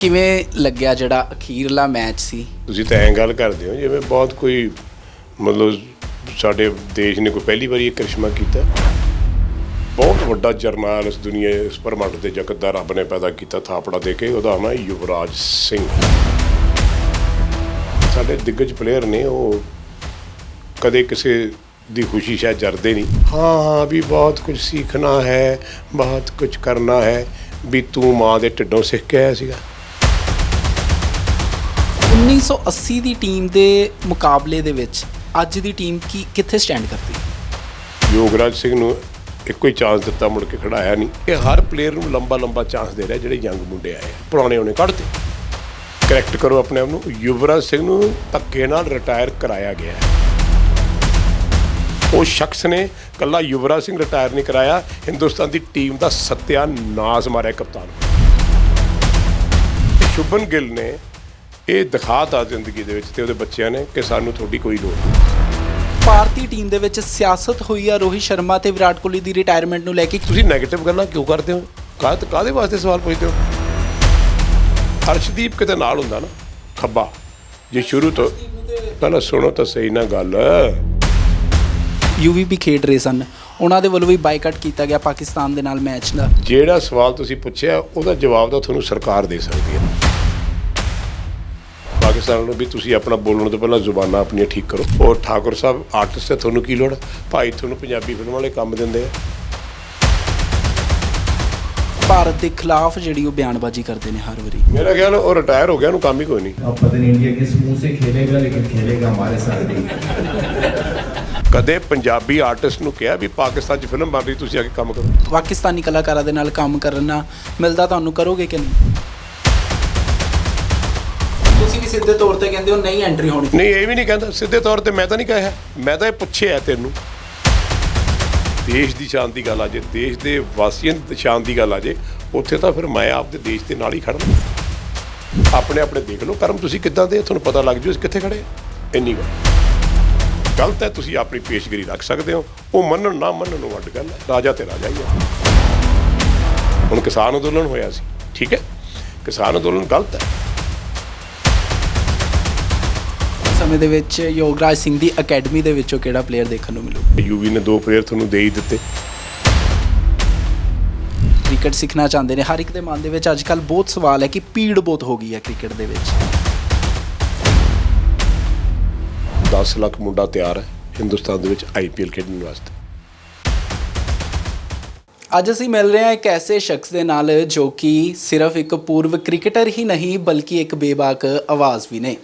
ਕਿਵੇਂ ਲੱਗਿਆ ਜਿਹੜਾ ਅਖੀਰਲਾ ਮੈਚ ਸੀ? ਤੁਸੀਂ ਤਾਂ ਐਂ ਗੱਲ ਕਰਦੇ ਹੋ ਜਿਵੇਂ ਬਹੁਤ ਕੋਈ ਮਤਲਬ ਸਾਡੇ ਦੇਸ਼ ਨੇ ਕੋਈ ਪਹਿਲੀ ਵਾਰੀ ਇਹ ਕਰਿਸ਼ਮਾ ਕੀਤਾ। ਬਹੁਤ ਵੱਡਾ ਜਰਨੈਲ ਇਸ ਦੁਨੀਆ ਇਸ ਪਰਮੰਡ ਦੇ ਜਗਤ ਦਾ ਰੱਬ ਨੇ ਪੈਦਾ ਕੀਤਾ ਥਾਪੜਾ ਦੇ ਕੇ ਉਹਦਾ ਨਾਮ ਹੈ ਯੁਵਰਾਜ ਸਿੰਘ। ਸਾਡੇ ਦਿੱਗਜ ਪਲੇਅਰ ਨੇ ਉਹ ਕਦੇ ਕਿਸੇ ਦੀ ਖੁਸ਼ੀ ਸ਼ਾਇਦ ਜਰਦੇ ਨਹੀਂ। ਹਾਂ ਹਾਂ ਵੀ ਬਹੁਤ ਕੁਝ ਸਿੱਖਣਾ ਹੈ ਬਹੁਤ ਕੁਝ ਕਰਨਾ ਹੈ ਵੀ ਤੂੰ ਮਾਂ ਦੇ ਢਿੱਡੋਂ ਸਿੱਖ ਕੇ ਆਇਆ ਸੀਗਾ। 1980 ਦੀ ਟੀਮ ਦੇ ਮੁਕਾਬਲੇ ਦੇ ਵਿੱਚ ਅੱਜ ਦੀ ਟੀਮ ਕੀ, ਕਿੱਥੇ ਸਟੈਂਡ ਕਰਦੀ? ਯੋਗਰਾਜ ਸਿੰਘ ਨੂੰ ਇੱਕੋ ਹੀ ਚਾਂਸ ਦਿੱਤਾ, ਮੁੜ ਕੇ ਖੜਾਇਆ ਨਹੀਂ। ਇਹ ਹਰ ਪਲੇਅਰ ਨੂੰ ਲੰਬਾ ਲੰਬਾ ਚਾਂਸ ਦੇ ਰਿਹਾ, ਜਿਹੜੇ ਯੰਗ ਮੁੰਡੇ ਆਏ ਆ। ਪੁਰਾਣੇ ਉਹਨੇ ਕੱਢਤੇ। ਕਰੈਕਟ ਕਰੋ ਆਪਣੇ ਆਪ ਨੂੰ। ਯੁਵਰਾਜ ਸਿੰਘ ਨੂੰ ਧੱਕੇ ਨਾਲ ਰਿਟਾਇਰ ਕਰਾਇਆ ਗਿਆ ਹੈ। ਉਹ ਸ਼ਖਸ ਨੇ ਕੱਲਾ ਯੁਵਰਾਜ ਸਿੰਘ ਰਿਟਾਇਰ ਨਹੀਂ ਕਰਾਇਆ। ਹਿੰਦੁਸਤਾਨ ਦੀ ਟੀਮ ਦਾ ਸੱਤਿਆਨਾਸ਼ ਮਾਰਿਆ ਕਪਤਾਨ। ਤੇ ਸ਼ੁਭਨ ਗਿੱਲ ਨੇ ਇਹ ਦਿਖਾਤਾ ਜ਼ਿੰਦਗੀ ਦੇ ਵਿੱਚ ਤੇ ਉਹਦੇ ਬੱਚਿਆਂ ਨੇ ਕਿ ਸਾਨੂੰ ਤੁਹਾਡੀ ਕੋਈ ਲੋੜ ਨਹੀਂ। ਭਾਰਤੀ ਟੀਮ ਦੇ ਵਿੱਚ ਸਿਆਸਤ ਹੋਈ ਆ ਰੋਹਿਤ ਸ਼ਰਮਾ ਤੇ ਵਿਰਾਟ ਕੋਹਲੀ ਦੀ ਰਿਟਾਇਰਮੈਂਟ ਨੂੰ ਲੈ ਕੇ। ਤੁਸੀਂ 네ਗੇਟਿਵ ਗੱਲਾਂ ਕਿਉਂ ਕਰਦੇ ਹੋ? ਕਾਹਤ ਕਾਦੇ ਵਾਸਤੇ ਸਵਾਲ ਪੁੱਛਦੇ ਹੋ? ਅਰਸ਼ਦੀਪ ਕਿਤੇ ਨਾਲ ਹੁੰਦਾ ਨਾ ਖੱਬਾ। ਜੇ ਸ਼ੁਰੂ ਤੋਂ ਪਹਿਲਾਂ ਸੁਣੋ ਤਾਂ ਸਹੀ ਨਾ ਗੱਲ। ਯੂਵੀਪੀ ਖੇਡ ਰਹੇ ਸਨ। ਉਹਨਾਂ ਦੇ ਵੱਲੋਂ ਵੀ ਬਾਈਕਾਟ ਕੀਤਾ ਗਿਆ ਪਾਕਿਸਤਾਨ ਦੇ ਨਾਲ ਮੈਚ ਦਾ। ਜਿਹੜਾ ਸਵਾਲ ਤੁਸੀਂ ਪੁੱਛਿਆ ਉਹਦਾ ਜਵਾਬ ਤਾਂ ਤੁਹਾਨੂੰ ਸਰਕਾਰ ਦੇ ਸਕਦੀ ਹੈ। ਪਾਕਿਸਤਾਨ ਨੂੰ ਵੀ ਤੁਸੀਂ ਆਪਣਾ ਬੋਲਣ ਤੋਂ ਪਹਿਲਾਂ ਜ਼ੁਬਾਨਾਂ ਆਪਣੀਆਂ ਠੀਕ ਕਰੋ ਔਰ ਠਾਕੁਰ ਸਾਹਿਬ ਆਰਟਿਸਟ ਹੈ ਤੁਹਾਨੂੰ ਕੀ ਲੋੜ ਹੈ? ਭਾਈ ਤੁਹਾਨੂੰ ਪੰਜਾਬੀ ਫਿਲਮ ਵਾਲੇ ਕੰਮ ਦਿੰਦੇ ਆ ਭਾਰਤ ਦੇ ਖਿਲਾਫ ਜਿਹੜੀ ਉਹ ਬਿਆਨਬਾਜ਼ੀ ਕਰਦੇ ਨੇ ਹਰ ਵਾਰੀ ਮੇਰਾ ਖਿਆਲ ਉਹ ਰਿਟਾਇਰ ਹੋ ਗਿਆ ਉਹਨੂੰ ਕੰਮ ਹੀ ਕੋਈ ਨਹੀਂ अब पता नहीं इंडिया किस मुंह से खेलेगा लेकिन खेलेगा हमारे साथ नहीं ਕਦੇ ਪੰਜਾਬੀ ਆਰਟਿਸਟ ਨੂੰ ਕਿਹਾ ਵੀ ਪਾਕਿਸਤਾਨ 'ਚ ਫਿਲਮ ਬਣ ਰਹੀ ਤੁਸੀਂ ਆ ਕੇ ਕੰਮ ਕਰੋ ਪਾਕਿਸਤਾਨੀ ਕਲਾਕਾਰਾਂ ਦੇ ਨਾਲ ਕੰਮ ਕਰਨਾ ਮਿਲਦਾ ਤੁਹਾਨੂੰ ਕਰੋਗੇ ਕਿ ਨਹੀਂ ਤੁਸੀਂ ਵੀ ਸਿੱਧੇ ਤੌਰ ਤੇ ਕਹਿੰਦੇ ਹੋ ਨਹੀਂ ਐਂਟਰੀ ਹੋਣੀ ਨਹੀਂ, ਇਹ ਵੀ ਨਹੀਂ ਕਹਿੰਦਾ। ਸਿੱਧੇ ਤੌਰ ਤੇ ਮੈਂ ਤਾਂ ਨਹੀਂ ਕਿਹਾ। ਮੈਂ ਤਾਂ ਇਹ ਪੁੱਛਿਆ ਤੈਨੂੰ। ਦੇਸ਼ ਦੀ ਸ਼ਾਨ ਦੀ ਗੱਲ ਆ ਜੇ। ਦੇਸ਼ ਦੇ ਵਾਸੀਆਂ ਦੀ ਸ਼ਾਨ ਦੀ ਗੱਲ ਆ ਜੇ, ਉੱਥੇ ਤਾਂ ਫਿਰ ਮੈਂ ਆਪਦੇ ਦੇਸ਼ ਦੇ ਨਾਲ ਹੀ ਖੜਨਾ ਆਪਣੇ ਆਪਣੇ ਦੇਖ ਲਓ, ਕਰਮ ਤੁਸੀਂ ਕਿੱਦਾਂ ਦੇ ਤੁਹਾਨੂੰ ਪਤਾ ਲੱਗ ਜੂ ਅਸੀਂ ਕਿੱਥੇ ਖੜੇ ਇੰਨੀ ਗੱਲ। ਗਲਤ ਹੈ, ਤੁਸੀਂ ਆਪਣੀ ਪੇਸ਼ਗਰੀ ਰੱਖ ਸਕਦੇ ਹੋ। ਉਹ ਮੰਨਣ ਨਾ ਮੰਨਣ ਨੂੰ ਵੱਡ ਗੱਲ ਹੈ। ਰਾਜਾ ਤੇ ਰਾਜਾ ਹੀ ਹੈ ਹੁਣ ਕਿਸਾਨ ਅੰਦੋਲਨ ਹੋਇਆ ਸੀ, ਠੀਕ ਹੈ? ਕਿਸਾਨ ਅੰਦੋਲਨ ਗਲਤ ਹੈ। ਸਮੇਂ ਦੇ ਵਿੱਚ ਯੋਗਰਾਜ ਸਿੰਘ ਦੀ ਅਕੈਡਮੀ ਦੇ ਵਿੱਚੋਂ ਕਿਹੜਾ ਪਲੇਅਰ ਦੇਖਣ ਨੂੰ ਮਿਲੂ? ਯੂਵੀ ਨੇ ਦੋ ਪਲੇਅਰ ਤੁਹਾਨੂੰ ਦੇ ਹੀ ਦਿੱਤੇ। ਕ੍ਰਿਕਟ ਸਿੱਖਣਾ ਚਾਹੁੰਦੇ ਨੇ। ਹਰ ਇੱਕ ਦੇ ਮਨ ਦੇ ਵਿੱਚ ਅੱਜ ਕੱਲ ਬਹੁਤ ਸਵਾਲ ਹੈ ਕਿ ਪੀੜ ਬਹੁਤ ਹੋ ਗਈ ਹੈ ਕ੍ਰਿਕਟ ਦੇ ਵਿੱਚ। 10 ਲੱਖ ਮੁੰਡਾ ਤਿਆਰ ਹੈ ਹਿੰਦੁਸਤਾਨ ਦੇ ਵਿੱਚ ਆਈਪੀਐਲ ਖੇਡਣ ਵਾਸਤੇ। ਅੱਜ ਅਸੀਂ ਮਿਲ ਰਹੇ ਹਾਂ ਇੱਕ ਐਸੇ ਸ਼ਖਸ ਦੇ ਨਾਲ ਜੋ ਕਿ ਸਿਰਫ ਇੱਕ ਪੂਰਵ ਕ੍ਰਿਕਟਰ ਹੀ ਨਹੀਂ ਬਲਕਿ ਇੱਕ ਬੇਬਾਕ ਆਵਾਜ਼ ਵੀ ਨੇ।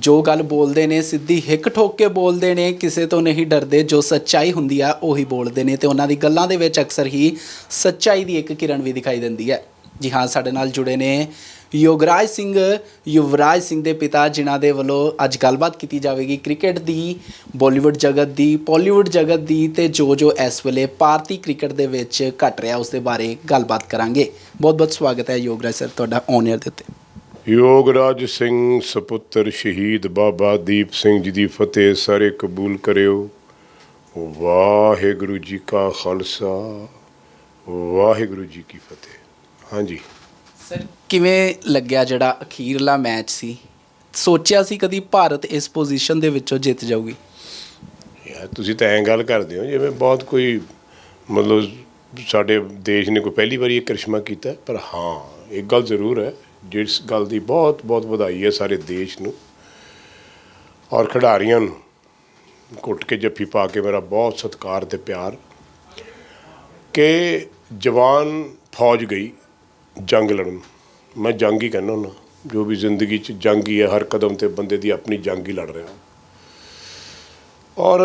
ਜੋ ਗੱਲ ਬੋਲਦੇ ਨੇ, ਸਿੱਧੀ ਹਿੱਕ ਠੋਕ ਕੇ ਬੋਲਦੇ ਨੇ, ਕਿਸੇ ਤੋਂ ਨਹੀਂ ਡਰਦੇ, ਜੋ ਸੱਚਾਈ ਹੁੰਦੀ ਆ, ਉਹੀ ਬੋਲਦੇ ਨੇ। ਤੇ ਉਹਨਾਂ ਦੀ ਗੱਲਾਂ ਦੇ ਵਿੱਚ ਅਕਸਰ ਹੀ ਸੱਚਾਈ ਦੀ ਇੱਕ ਕਿਰਨ ਵੀ ਦਿਖਾਈ ਦਿੰਦੀ ਹੈ। ਜੀ ਹਾਂ, ਸਾਡੇ ਨਾਲ ਜੁੜੇ ਨੇ ਯੋਗਰਾਜ ਸਿੰਘ, ਯੁਵਰਾਜ ਸਿੰਘ ਦੇ ਪਿਤਾ, ਜਿਨ੍ਹਾਂ ਦੇ ਵੱਲੋਂ ਅੱਜ ਗੱਲਬਾਤ ਕੀਤੀ ਜਾਵੇਗੀ ਕ੍ਰਿਕਟ ਦੀ, ਬਾਲੀਵੁੱਡ ਜਗਤ ਦੀ, ਪਾਲੀਵੁੱਡ ਜਗਤ ਦੀ, ਤੇ ਜੋ ਜੋ ਇਸ ਵੇਲੇ ਭਾਰਤੀ ਕ੍ਰਿਕਟ ਦੇ ਵਿੱਚ ਘਟ ਰਿਹਾ, ਉਸ ਦੇ ਬਾਰੇ ਗੱਲਬਾਤ ਕਰਾਂਗੇ। ਬਹੁਤ ਬਹੁਤ ਸਵਾਗਤ ਹੈ ਯੋਗਰਾਜ ਸਰ, ਤੁਹਾਡਾ ਔਨ 에ਅਰ ਦੇ ਉੱਤੇ। ਯੋਗਰਾਜ ਸਿੰਘ ਸੁਪੁੱਤਰ ਸ਼ਹੀਦ ਬਾਬਾ ਦੀਪ ਸਿੰਘ ਜੀ ਦੀ ਫਤਿਹ ਸਾਰੇ ਕਬੂਲ ਕਰਿਓ। ਵਾਹਿਗੁਰੂ ਜੀ ਕਾ ਖਾਲਸਾ ਵਾਹਿਗੁਰੂ ਜੀ ਕੀ ਫਤਿਹ। ਹਾਂਜੀ। ਸਰ ਕਿਵੇਂ ਲੱਗਿਆ ਜਿਹੜਾ ਅਖੀਰਲਾ ਮੈਚ ਸੀ? ਸੋਚਿਆ ਸੀ ਕਦੀ ਭਾਰਤ ਇਸ ਪੋਜੀਸ਼ਨ ਦੇ ਵਿੱਚੋਂ ਜਿੱਤ ਜਾਊਗੀ? ਯਾਰ ਤੁਸੀਂ ਤਾਂ ਐਂ ਗੱਲ ਕਰਦੇ ਹੋ ਜਿਵੇਂ ਬਹੁਤ ਕੋਈ ਮਤਲਬ ਸਾਡੇ ਦੇਸ਼ ਨੇ ਕੋਈ ਪਹਿਲੀ ਵਾਰੀ ਇਹ ਕਰਿਸ਼ਮਾ ਕੀਤਾ ਪਰ ਹਾਂ ਇੱਕ ਗੱਲ ਜ਼ਰੂਰ ਹੈ। ਜਿਸ ਗੱਲ ਦੀ ਬਹੁਤ ਬਹੁਤ ਵਧਾਈ ਹੈ ਸਾਰੇ ਦੇਸ਼ ਨੂੰ ਔਰ ਖਿਡਾਰੀਆਂ ਨੂੰ। ਘੁੱਟ ਕੇ ਜੱਫੀ ਪਾ ਕੇ ਮੇਰਾ ਬਹੁਤ ਸਤਿਕਾਰ ਤੇ ਪਿਆਰ ਕਿ ਜਵਾਨ ਫੌਜ ਗਈ ਜੰਗ ਲੜਨ। ਮੈਂ ਜੰਗ ਹੀ ਕਹਿੰਦਾ ਹੁੰਦਾ, ਜੋ ਵੀ ਜ਼ਿੰਦਗੀ 'ਚ ਜੰਗ ਹੀ ਹੈ, ਹਰ ਕਦਮ ਤੇ ਬੰਦੇ ਦੀ ਆਪਣੀ ਜੰਗ ਹੀ ਲੜ ਰਿਹਾ। ਔਰ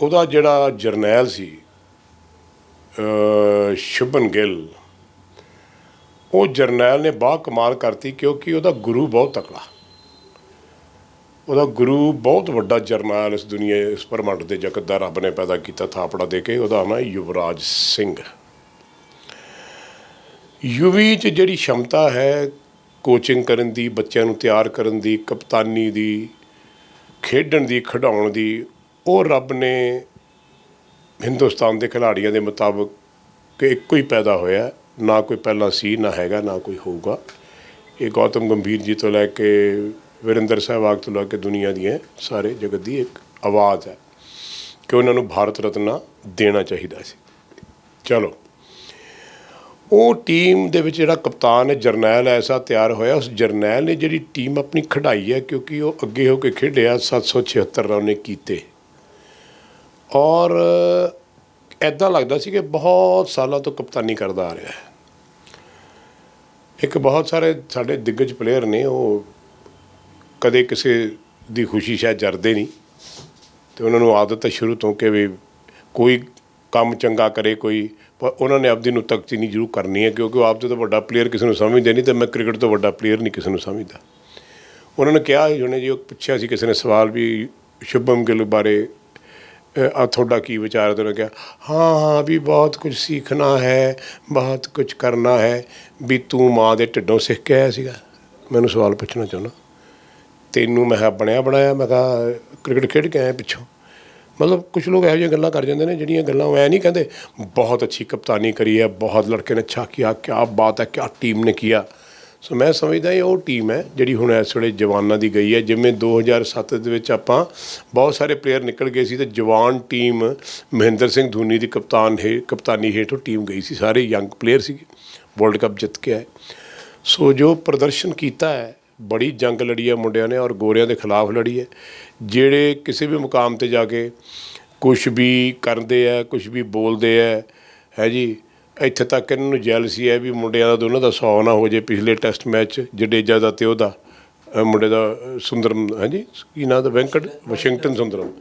ਉਹਦਾ ਜਿਹੜਾ ਜਰਨੈਲ ਸੀ ਸ਼ੁਭਨ ਗਿੱਲ ਉਹ ਜਰਨੈਲ ਨੇ ਬਾ ਕਮਾਲ ਕਰਤੀ ਕਿਉਂਕਿ ਉਹਦਾ ਗੁਰੂ ਬਹੁਤ ਤਕੜਾ। ਉਹਦਾ ਗੁਰੂ ਬਹੁਤ ਵੱਡਾ ਜਰਨੈਲ ਇਸ ਦੁਨੀਆ, ਇਸ ਪਰਮੰਡ ਦੇ ਜਗਤ ਦਾ ਰੱਬ ਨੇ ਪੈਦਾ ਕੀਤਾ ਥਾਪੜਾ ਦੇ ਕੇ, ਉਹਦਾ ਨਾਮ ਯੁਵਰਾਜ ਸਿੰਘ। ਯੂਵੀ 'ਚ ਜਿਹੜੀ ਸ਼ਮਤਾ ਹੈ ਕੋਚਿੰਗ ਕਰਨ ਦੀ, ਬੱਚਿਆਂ ਨੂੰ ਤਿਆਰ ਕਰਨ ਦੀ, ਕਪਤਾਨੀ ਦੀ, ਖੇਡਣ ਦੀ, ਖਿਡਾਉਣ ਦੀ, ਉਹ ਰੱਬ ਨੇ ਹਿੰਦੁਸਤਾਨ ਦੇ ਖਿਡਾਰੀਆਂ ਦੇ ਮੁਤਾਬਕ ਕਿ ਇੱਕੋ ਹੀ ਪੈਦਾ ਹੋਇਆ। ਨਾ ਕੋਈ ਪਹਿਲਾਂ ਸੀ, ਨਾ ਹੈਗਾ, ਨਾ ਕੋਈ ਹੋਊਗਾ। ਇਹ ਗੌਤਮ ਗੰਭੀਰ ਜੀ ਤੋਂ ਲੈ ਕੇ ਵਿਰਿੰਦਰ ਸਹਿਵਾਗ ਤੋਂ ਲੈ ਕੇ ਦੁਨੀਆ ਦੀਆਂ ਸਾਰੇ ਜਗਤ ਦੀ ਇੱਕ ਆਵਾਜ਼ ਹੈ ਕਿ ਉਹਨਾਂ ਨੂੰ ਭਾਰਤ ਰਤਨਾ ਦੇਣਾ ਚਾਹੀਦਾ ਸੀ। ਚਲੋ, ਉਹ ਟੀਮ ਦੇ ਵਿੱਚ ਜਿਹੜਾ ਕਪਤਾਨ ਹੈ, ਜਰਨੈਲ ਐਸਾ ਤਿਆਰ ਹੋਇਆ। ਉਸ ਜਰਨੈਲ ਨੇ ਜਿਹੜੀ ਟੀਮ ਆਪਣੀ ਖੜਾਈ ਹੈ, ਕਿਉਂਕਿ ਉਹ ਅੱਗੇ ਹੋ ਕੇ ਖੇਡਿਆ 776 ਰਨ ਉਹਨੇ ਕੀਤੇ। ਔਰ ਐਦਾਂ ਲੱਗਦਾ ਸੀ ਕਿ ਬਹੁਤ ਸਾਲਾਂ ਤੋਂ ਕਪਤਾਨੀ ਕਰਦਾ ਆ ਰਿਹਾ ਹੈ। ਇੱਕ ਬਹੁਤ ਸਾਰੇ ਸਾਡੇ ਦਿੱਗਜ ਪਲੇਅਰ ਨੇ, ਉਹ ਕਦੇ ਕਿਸੇ ਦੀ ਖੁਸ਼ੀ ਸ਼ਾਇਦ ਜਰਦੇ ਨਹੀਂ। ਤੇ ਉਹਨਾਂ ਨੂੰ ਆਦਤ ਹੈ ਸ਼ੁਰੂ ਤੋਂ ਕਿ ਵੀ ਕੋਈ ਕੰਮ ਚੰਗਾ ਕਰੇ, ਕੋਈ ਪਰ ਉਹਨਾਂ ਨੇ ਆਪਦੀ ਨੂੰ ਤਖਤੀ ਨਹੀਂ ਜ਼ਰੂਰ ਕਰਨੀ ਹੈ, ਕਿਉਂਕਿ ਉਹ ਆਪ ਤੋਂ ਵੱਡਾ ਪਲੇਅਰ ਕਿਸੇ ਨੂੰ ਸਮਝਦੇ ਨਹੀਂ, ਤੇ ਮੈਂ ਕ੍ਰਿਕਟ ਤੋਂ ਵੱਡਾ ਪਲੇਅਰ ਨਹੀਂ ਕਿਸੇ ਨੂੰ ਸਮਝਦਾ। ਉਹਨਾਂ ਨੇ ਕਿਹਾ ਸੀ, ਉਹਨੇ ਜੀ ਉਹ ਪੁੱਛਿਆ ਸੀ ਕਿਸੇ ਨੇ ਸਵਾਲ ਵੀ ਸ਼ੁਭਮ ਗਿੱਲ ਬਾਰੇ ਆ ਤੁਹਾਡਾ ਕੀ ਵਿਚਾਰ ਹੈ? ਤੇ ਉਹਨੇ ਕਿਹਾ, ਹਾਂ ਹਾਂ, ਵੀ ਬਹੁਤ ਕੁਝ ਸਿੱਖਣਾ ਹੈ, ਬਹੁਤ ਕੁਝ ਕਰਨਾ ਹੈ, ਵੀ ਤੂੰ ਮਾਂ ਦੇ ਢਿੱਡੋਂ ਸਿੱਖ ਕੇ ਆਇਆ ਸੀਗਾ। ਮੈਨੂੰ ਸਵਾਲ ਪੁੱਛਣਾ ਚਾਹੁੰਦਾ। ਤੈਨੂੰ ਮੈਂ ਕਿਹਾ, ਬਣਿਆ, ਬਣਾਇਆ। ਮੈਂ ਕਿਹਾ, ਕ੍ਰਿਕਟ ਖੇਡ ਕੇ ਆਇਆ ਪਿੱਛੋਂ। ਮਤਲਬ ਕੁਝ ਲੋਕ ਇਹੋ ਜਿਹੀਆਂ ਗੱਲਾਂ ਕਰ ਜਾਂਦੇ ਨੇ, ਜਿਹੜੀਆਂ ਗੱਲਾਂ ਉਹ ਐ ਨਹੀਂ ਕਹਿੰਦੇ, ਬਹੁਤ ਅੱਛੀ ਕਪਤਾਨੀ ਕਰੀ ਹੈ, ਬਹੁਤ ਲੜਕੇ ਨੇ ਅੱਛਾ ਕੀਤਾ ਕੀ ਬਾਤ ਹੈ ਕੀ ਟੀਮ ਨੇ ਕੀਤਾ ਸੋ ਮੈਂ ਸਮਝਦਾ ਇਹ ਉਹ ਟੀਮ ਹੈ ਜਿਹੜੀ ਹੁਣ ਇਸ ਵੇਲੇ ਜਵਾਨਾਂ ਦੀ ਗਈ ਹੈ। ਜਿਵੇਂ 2007 ਦੇ ਵਿੱਚ ਆਪਾਂ ਬਹੁਤ ਸਾਰੇ ਪਲੇਅਰ ਨਿਕਲ ਗਏ ਸੀ ਤੇ ਜਵਾਨ ਟੀਮ ਮਹਿੰਦਰ ਸਿੰਘ ਧੋਨੀ ਦੀ ਕਪਤਾਨ ਹੈ, ਕਪਤਾਨੀ ਹੇਠੋਂ ਟੀਮ ਗਈ ਸੀ। ਸਾਰੇ ਯੰਗ ਪਲੇਅਰ ਸੀ ਵਰਲਡ ਕੱਪ ਜਿੱਤ ਕੇ ਆਏ। ਸੋ ਜੋ ਪ੍ਰਦਰਸ਼ਨ ਕੀਤਾ ਹੈ, ਬੜੀ ਜੰਗ ਲੜੀ ਹੈ ਮੁੰਡਿਆਂ ਨੇ ਔਰ ਗੋਰਿਆਂ ਦੇ ਖਿਲਾਫ ਲੜੀ ਹੈ। ਜਿਹੜੇ ਕਿਸੇ ਵੀ ਮੁਕਾਮ ਤੇ ਜਾ ਕੇ ਕੁਝ ਵੀ ਕਰਦੇ ਆ ਕੁਝ ਵੀ ਬੋਲਦੇ ਆ, ਹੈ ਜੀ ਇੱਥੇ ਤੱਕ ਇਹਨਾਂ ਨੂੰ ਜੈਲਸੀ ਹੈ ਵੀ ਮੁੰਡਿਆਂ ਦਾ ਦੋਨਾਂ ਦਾ 100 ਨਾ ਹੋ ਜੇ ਪਿਛਲੇ ਟੈਸਟ ਮੈਚ ਜਡੇਜਾ ਦਾ ਤੇ ਉਹਦਾ ਮੁੰਡੇ ਦਾ ਸੁੰਦਰਮ, ਹਾਂਜੀ, ਕੀ ਨਾਂ ਦਾ ਵੈਂਕਟ, ਵਾਸ਼ਿੰਗਟਨ ਸੁੰਦਰਮ।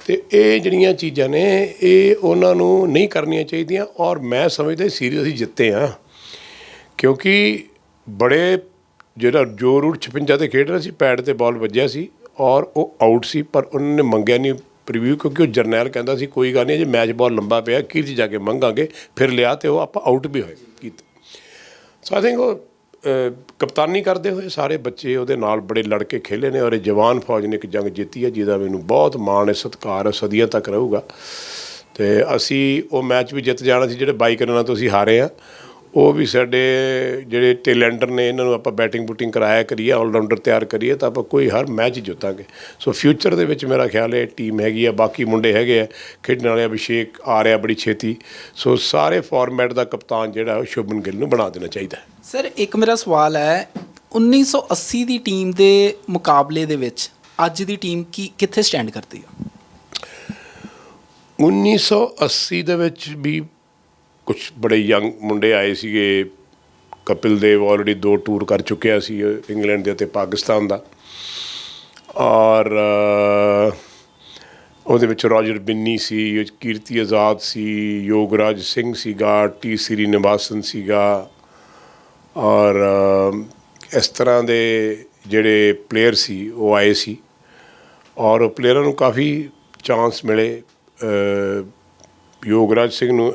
ਤੇ ਇਹ ਜਿਹੜੀਆਂ ਚੀਜ਼ਾਂ ਨੇ, ਇਹ ਉਹਨਾਂ ਨੂੰ ਨਹੀਂ ਕਰਨੀਆਂ ਚਾਹੀਦੀਆਂ ਔਰ ਮੈਂ ਸਮਝਦਾ ਸੀਰੀਅਸ ਅਸੀਂ ਜਿੱਤੇ ਆ ਕਿਉਂਕਿ ਬੜੇ ਜਿਹੜਾ ਜੋ ਰੂਟ 56 ਤੇ ਖੇਡ ਰਿਹਾ ਸੀ, ਪੈਡ ਤੇ ਬਾਲ ਵੱਜਿਆ ਸੀ ਔਰ ਉਹ ਆਊਟ ਸੀ, ਪਰ ਉਹਨਾਂ ਨੇ ਮੰਗਿਆ ਨਹੀਂ ਪ੍ਰੀਵਿਊ ਕਿਉਂਕਿ ਉਹ ਜਰਨੈਲ ਕਹਿੰਦਾ ਸੀ, ਕੋਈ ਗੱਲ ਨਹੀਂ ਜੇ ਮੈਚ ਬਹੁਤ ਲੰਬਾ ਪਿਆ, ਅਖੀਰ 'ਚ ਜਾ ਕੇ ਮੰਗਾਂਗੇ। ਫਿਰ ਲਿਆ ਤੇ ਉਹ ਆਪਾਂ ਆਊਟ ਵੀ ਹੋਏ ਕੀਤਾ। ਸੋ ਆਈ ਥਿੰਕ ਉਹ ਕਪਤਾਨੀ ਕਰਦੇ ਹੋਏ ਸਾਰੇ ਬੱਚੇ ਉਹਦੇ ਨਾਲ ਬੜੇ ਲੜਕੇ ਖੇਲੇ ਨੇ ਔਰ ਇਹ ਜਵਾਨ ਫੌਜ ਨੇ ਇੱਕ ਜੰਗ ਜਿੱਤੀ ਹੈ, ਜਿਹਦਾ ਮੈਨੂੰ ਬਹੁਤ ਮਾਣ ਹੈ, ਸਤਿਕਾਰ ਹੈ ਸਦੀਆਂ ਤੱਕ ਰਹੂਗਾ। ਤੇ ਅਸੀਂ ਉਹ ਮੈਚ ਵੀ ਜਿੱਤ ਜਾਣਾ ਸੀ, ਜਿਹੜੇ 22 ਰਨਾਂ ਤੋਂ ਅਸੀਂ ਹਾਰੇ ਆ। ਉਹ ਵੀ ਸਾਡੇ ਜਿਹੜੇ ਟੈਲੈਂਟਰ ਨੇ ਇਹਨਾਂ ਨੂੰ ਆਪਾਂ ਬੈਟਿੰਗ ਬੁਟਿੰਗ ਕਰਾਇਆ ਕਰੀਏ ਆਲਰਾਊਂਡਰ ਤਿਆਰ ਕਰੀਏ ਤਾਂ ਆਪਾਂ ਕੋਈ ਹਰ ਮੈਚ ਜਿੱਤਾਂਗੇ। ਸੋ ਫਿਊਚਰ ਦੇ ਵਿੱਚ ਮੇਰਾ ਖਿਆਲ ਹੈ ਟੀਮ ਹੈਗੀ ਆ ਬਾਕੀ ਮੁੰਡੇ ਹੈਗੇ ਆ ਖੇਡਣ ਵਾਲੇ ਅਭਿਸ਼ੇਕ ਆ ਰਿਹਾ ਬੜੀ ਛੇਤੀ। ਸੋ ਸਾਰੇ ਫਾਰਮੈਟ ਦਾ ਕਪਤਾਨ ਜਿਹੜਾ ਉਹ ਸ਼ੁਭਮਨ ਗਿੱਲ ਨੂੰ ਬਣਾ ਦੇਣਾ ਚਾਹੀਦਾ ਹੈ। ਸਰ ਇੱਕ ਮੇਰਾ ਸਵਾਲ ਹੈ 1980 ਦੀ ਟੀਮ ਦੇ ਮੁਕਾਬਲੇ ਦੇ ਵਿੱਚ ਅੱਜ ਦੀ ਟੀਮ ਕੀ ਕਿੱਥੇ ਸਟੈਂਡ ਕਰਦੀ ਹੈ 1980 ਦੇ ਵਿੱਚ ਵੀ ਕੁਝ ਬੜੇ ਯੰਗ ਮੁੰਡੇ ਆਏ ਸੀਗੇ, ਕਪਿਲ ਦੇਵ ਆਲਰੇਡੀ ਦੋ ਟੂਰ ਕਰ ਚੁੱਕਿਆ ਸੀ, ਇੰਗਲੈਂਡ ਦੇ ਅਤੇ ਪਾਕਿਸਤਾਨ ਦਾ। ਔਰ ਉਹਦੇ ਵਿੱਚ ਰੋਜਰ ਬਿੰਨੀ ਸੀ, ਕੀਰਤੀ ਆਜ਼ਾਦ ਸੀ, ਯੋਗਰਾਜ ਸਿੰਘ ਸੀਗਾ, ਟੀ ਸ੍ਰੀ ਨਿਵਾਸਨ ਸੀਗਾ। ਔਰ ਇਸ ਤਰ੍ਹਾਂ ਦੇ ਜਿਹੜੇ ਪਲੇਅਰ ਸੀ, ਉਹ ਆਏ ਸੀ। ਔਰ ਪਲੇਅਰਾਂ ਨੂੰ ਕਾਫੀ ਚਾਂਸ ਮਿਲੇ ਯੋਗਰਾਜ ਸਿੰਘ ਨੂੰ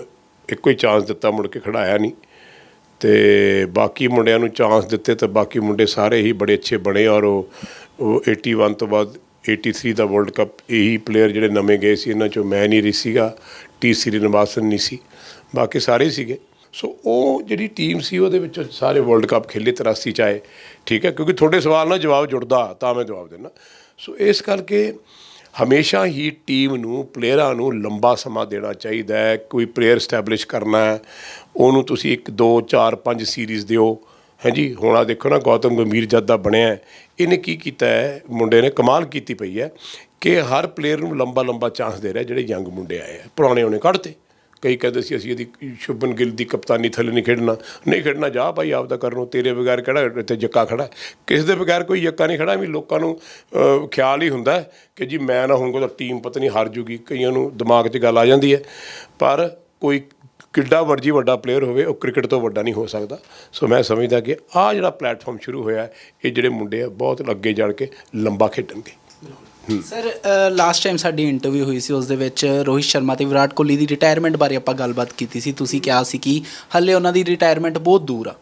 ਇੱਕੋ ਹੀ ਚਾਂਸ ਦਿੱਤਾ ਮੁੜ ਕੇ ਖੜਾਇਆ ਨਹੀਂ। ਤੇ ਬਾਕੀ ਮੁੰਡਿਆਂ ਨੂੰ ਚਾਂਸ ਦਿੱਤੇ ਤੇ ਬਾਕੀ ਮੁੰਡੇ ਸਾਰੇ ਹੀ ਬੜੇ ਅੱਛੇ ਬਣੇ ਔਰ ਉਹ ਉਹ 81 ਤੋਂ ਬਾਅਦ 83 ਦਾ ਵਰਲਡ ਕੱਪ ਇਹੀ ਪਲੇਅਰ ਜਿਹੜੇ ਨਵੇਂ ਗਏ ਸੀ, ਇਹਨਾਂ ਚੋਂ ਮੈਂ ਨਹੀਂ ਰਹੀ ਸੀਗਾ ਟੀ ਸ੍ਰੀਨਿਵਾਸਨ ਨਹੀਂ ਸੀ, ਬਾਕੀ ਸਾਰੇ ਸੀਗੇ। ਸੋ ਉਹ ਜਿਹੜੀ ਟੀਮ ਸੀ ਉਹਦੇ ਵਿੱਚੋਂ ਸਾਰੇ ਵਰਲਡ ਕੱਪ ਖੇਲੇ 83 ਚ ਆਏ, ਠੀਕ ਹੈ, ਕਿਉਂਕਿ ਤੁਹਾਡੇ ਸਵਾਲ ਨਾਲ ਜਵਾਬ ਜੁੜਦਾ, ਤਾਂ ਮੈਂ ਜਵਾਬ ਦੇਣਾ ਸੋ ਇਸ ਕਰਕੇ ਹਮੇਸ਼ਾ ਹੀ ਟੀਮ ਨੂੰ, ਪਲੇਅਰਾਂ ਨੂੰ ਲੰਬਾ ਸਮਾਂ ਦੇਣਾ ਚਾਹੀਦਾ ਹੈ। ਕੋਈ ਪਲੇਅਰ ਸਟੈਬਲਿਸ਼ ਕਰਨਾ ਹੈ, ਉਹਨੂੰ ਤੁਸੀਂ 1 2 4 5 ਸੀਰੀਜ਼ ਦਿਓ। ਹੈ ਹੁਣ ਆ ਦੇਖੋ ਨਾ, ਗੌਤਮ ਗੰਭੀਰ ਜਦ ਦਾ ਬਣਿਆ ਇਹਨੇ ਕੀ ਕੀਤਾ ਹੈ? ਮੁੰਡੇ ਨੇ ਕਮਾਲ ਕੀਤੀ ਪਈ ਹੈ ਕਿ ਹਰ ਪਲੇਅਰ ਨੂੰ ਲੰਬਾ ਲੰਬਾ ਚਾਂਸ ਦੇ ਰਿਹਾ ਜਿਹੜੇ ਯੰਗ ਮੁੰਡੇ ਆਏ ਆ ਪੁਰਾਣੇ ਉਹਨੇ ਕੱਢਤੇ। ਕਈ ਕਹਿੰਦੇ ਸੀ, ਅਸੀਂ ਇਹਦੀ ਸ਼ੁਭਨ ਗਿੱਲ ਦੀ ਕਪਤਾਨੀ ਥੱਲੇ ਨਹੀਂ ਖੇਡਣਾ। ਨਹੀਂ ਖੇਡਣਾ, ਜਾ ਭਾਈ, ਆਪਦਾ ਕਰਨੋ ਤੇਰੇ ਬਗੈਰ ਕਿਹੜਾ ਇੱਥੇ ਜੱਕਾ ਖੜਾ ਹੈ? ਕਿਸੇ ਦੇ ਬਗੈਰ ਕੋਈ ਜੱਕਾ ਨਹੀਂ ਖੜਾ ਵੀ ਲੋਕਾਂ ਨੂੰ ਖਿਆਲ ਹੀ ਹੁੰਦਾ ਕਿ ਜੀ ਮੈਂ ਨਾ ਹੋਊਂਗਾ ਤਾਂ ਟੀਮ ਪਤਾ ਨਹੀਂ ਹਾਰ ਜੂਗੀ। ਕਈਆਂ ਨੂੰ ਦਿਮਾਗ 'ਚ ਗੱਲ ਆ ਜਾਂਦੀ ਹੈ। ਪਰ ਕੋਈ ਕਿੱਡਾ ਮਰਜ਼ੀ ਵੱਡਾ ਪਲੇਅਰ ਹੋਵੇ, ਉਹ ਕ੍ਰਿਕਟ ਤੋਂ ਵੱਡਾ ਨਹੀਂ ਹੋ ਸਕਦਾ। ਸੋ ਮੈਂ ਸਮਝਦਾ ਕਿ ਆਹ ਜਿਹੜਾ ਪਲੇਟਫਾਰਮ ਸ਼ੁਰੂ ਹੋਇਆ ਇਹ ਜਿਹੜੇ ਮੁੰਡੇ ਆ, ਬਹੁਤ ਅੱਗੇ ਜੜ ਕੇ ਲੰਬਾ ਖੇਡਣਗੇ। ਸਰ ਲਾਸਟ ਟਾਈਮ ਸਾਡੀ ਇੰਟਰਵਿਊ ਹੋਈ ਸੀ ਉਸ ਦੇ ਵਿੱਚ ਰੋਹਿਤ ਸ਼ਰਮਾ ਤੇ ਵਿਰਾਟ ਕੋਹਲੀ ਦੀ ਰਿਟਾਇਰਮੈਂਟ ਬਾਰੇ ਆਪਾਂ ਗੱਲਬਾਤ ਕੀਤੀ ਸੀ। ਤੁਸੀਂ ਕਿਹਾ ਸੀ ਕਿ ਹੱਲੇ ਉਹਨਾਂ ਦੀ ਰਿਟਾਇਰਮੈਂਟ ਬਹੁਤ ਦੂਰ ਆ।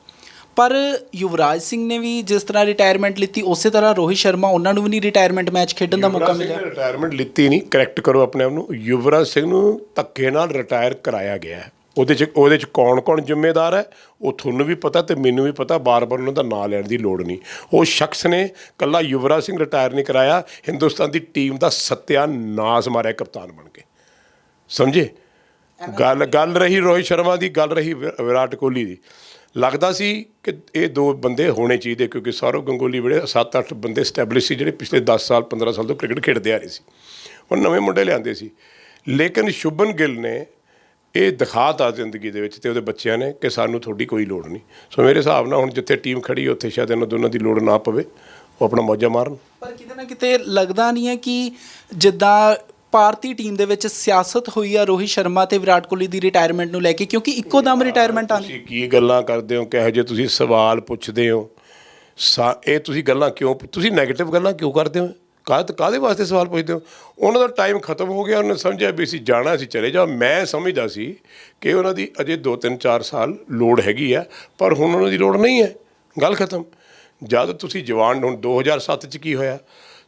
ਪਰ ਯੁਵਰਾਜ ਸਿੰਘ ਨੇ ਵੀ ਜਿਸ ਤਰ੍ਹਾਂ ਰਿਟਾਇਰਮੈਂਟ ਲਿੱਤੀ ਉਸੇ ਤਰ੍ਹਾਂ ਰੋਹਿਤ ਸ਼ਰਮਾ ਉਹਨਾਂ ਨੂੰ ਵੀ ਨਹੀਂ ਰਿਟਾਇਰਮੈਂਟ ਮੈਚ ਖੇਡਣ ਦਾ ਮੌਕਾ ਮਿਲਿਆ। ਰਿਟਾਇਰਮੈਂਟ ਲਿੱਤੀ ਨਹੀਂ ਕਰੈਕਟ ਕਰੋ ਆਪਣੇ ਆਪ ਨੂੰ। ਯੁਵਰਾਜ ਸਿੰਘ ਨੂੰ ਧੱਕੇ ਨਾਲ ਰਿਟਾਇਰ ਕਰਾਇਆ ਗਿਆ ਹੈ। ਉਹਦੇ 'ਚ ਉਹਦੇ 'ਚ ਕੌਣ-ਕੌਣ ਜ਼ਿੰਮੇਦਾਰ ਹੈ? ਉਹ ਤੁਹਾਨੂੰ ਵੀ ਪਤਾ ਤੇ ਮੈਨੂੰ ਵੀ ਪਤਾ ਬਾਰ-ਬਾਰ ਉਹਨਾਂ ਦਾ ਨਾਂ ਲੈਣ ਦੀ ਲੋੜ ਨਹੀਂ। ਉਹ ਸ਼ਖਸ ਨੇ ਕੱਲਾ ਯੁਵਰਾਜ ਸਿੰਘ ਰਿਟਾਇਰ ਨਹੀਂ ਕਰਾਇਆ ਹਿੰਦੁਸਤਾਨ ਦੀ ਟੀਮ ਦਾ ਸੱਤਿਆਨਾਸ਼ ਮਾਰਿਆ ਕਪਤਾਨ ਬਣ ਕੇ। ਸਮਝੇ? ਗੱਲ ਗੱਲ ਰਹੀ ਰੋਹਿਤ ਸ਼ਰਮਾ ਦੀ ਗੱਲ ਰਹੀ ਵਿਰਾਟ ਕੋਹਲੀ ਦੀ। ਲੱਗਦਾ ਸੀ ਕਿ ਇਹ ਦੋ ਬੰਦੇ ਹੋਣੇ ਚਾਹੀਦੇ ਕਿਉਂਕਿ ਸੌਰਵ ਗੰਗੂਲੀ ਜਿਹੜੇ 7-8 ਬੰਦੇ ਸਟੈਬਲਿਸ਼ ਸੀ ਜਿਹੜੇ ਪਿਛਲੇ 10 ਸਾਲ 15 ਸਾਲ ਤੋਂ ਕ੍ਰਿਕਟ ਖੇਡਦੇ ਆ ਰਹੇ ਸੀ। ਉਹ ਨਵੇਂ ਮੁੰਡੇ ਲਿਆਂਦੇ ਸੀ। ਲੇਕਿਨ ਸ਼ੁਭਨ ਗਿੱਲ ਨੇ ਇਹ ਦਿਖਾਤਾ ਜ਼ਿੰਦਗੀ ਦੇ ਵਿੱਚ ਤੇ ਉਹਦੇ ਬੱਚਿਆਂ ਨੇ ਕਿ ਸਾਨੂੰ ਤੁਹਾਡੀ ਕੋਈ ਲੋੜ ਨਹੀਂ। ਸੋ ਮੇਰੇ ਹਿਸਾਬ ਨਾਲ ਹੁਣ ਜਿੱਥੇ ਟੀਮ ਖੜੀ ਉੱਥੇ ਸ਼ਾਇਦ ਇਹਨਾਂ ਦੋਨਾਂ ਦੀ ਲੋੜ ਨਾ ਪਵੇ ਉਹ ਆਪਣਾ ਮੌਜਾ ਮਾਰਨ। ਪਰ ਕਿਤੇ ਨਾ ਕਿਤੇ ਲੱਗਦਾ ਨਹੀਂ ਹੈ ਕਿ ਜਿੱਦਾਂ ਭਾਰਤੀ ਟੀਮ ਦੇ ਵਿੱਚ ਸਿਆਸਤ ਹੋਈ ਆ ਰੋਹਿਤ ਸ਼ਰਮਾ ਤੇ ਵਿਰਾਟ ਕੋਹਲੀ ਦੀ ਰਿਟਾਇਰਮੈਂਟ ਨੂੰ ਲੈ ਕੇ ਕਿਉਂਕਿ ਇੱਕੋ ਦਮ ਰਿਟਾਇਰਮੈਂਟ ਆਣੀ ਤੁਸੀਂ ਕੀ ਗੱਲਾਂ ਕਰਦੇ ਹੋ? ਕਿਹੋ ਜਿਹੇ ਤੁਸੀਂ ਸਵਾਲ ਪੁੱਛਦੇ ਹੋ? ਸਾ ਇਹ ਤੁਸੀਂ ਗੱਲਾਂ ਕਿਉਂ ਤੁਸੀਂ 네ਗੇਟਿਵ ਗੱਲਾਂ ਕਿਉਂ ਕਰਦੇ ਹੋ? ਕਾਹਦੇ ਕਾਹਦੇ ਵਾਸਤੇ ਸਵਾਲ ਪੁੱਛਦੇ ਹੋ? ਉਹਨਾਂ ਦਾ ਟਾਈਮ ਖਤਮ ਹੋ ਗਿਆ, ਉਹਨਾਂ ਨੇ ਸਮਝਿਆ ਵੀ ਅਸੀਂ ਜਾਣਾ ਅਸੀਂ ਚਲੇ ਜਾਓ। ਮੈਂ ਸਮਝਦਾ ਸੀ ਕਿ ਉਹਨਾਂ ਦੀ ਅਜੇ 2 3 4 ਸਾਲ ਲੋੜ ਹੈਗੀ ਆ, ਪਰ ਹੁਣ ਉਹਨਾਂ ਦੀ ਲੋੜ ਨਹੀਂ ਹੈ। ਗੱਲ ਖਤਮ। ਜਦ ਤੁਸੀਂ ਜਵਾਨ, ਹੁਣ 2007 ਚ ਕੀ ਹੋਇਆ?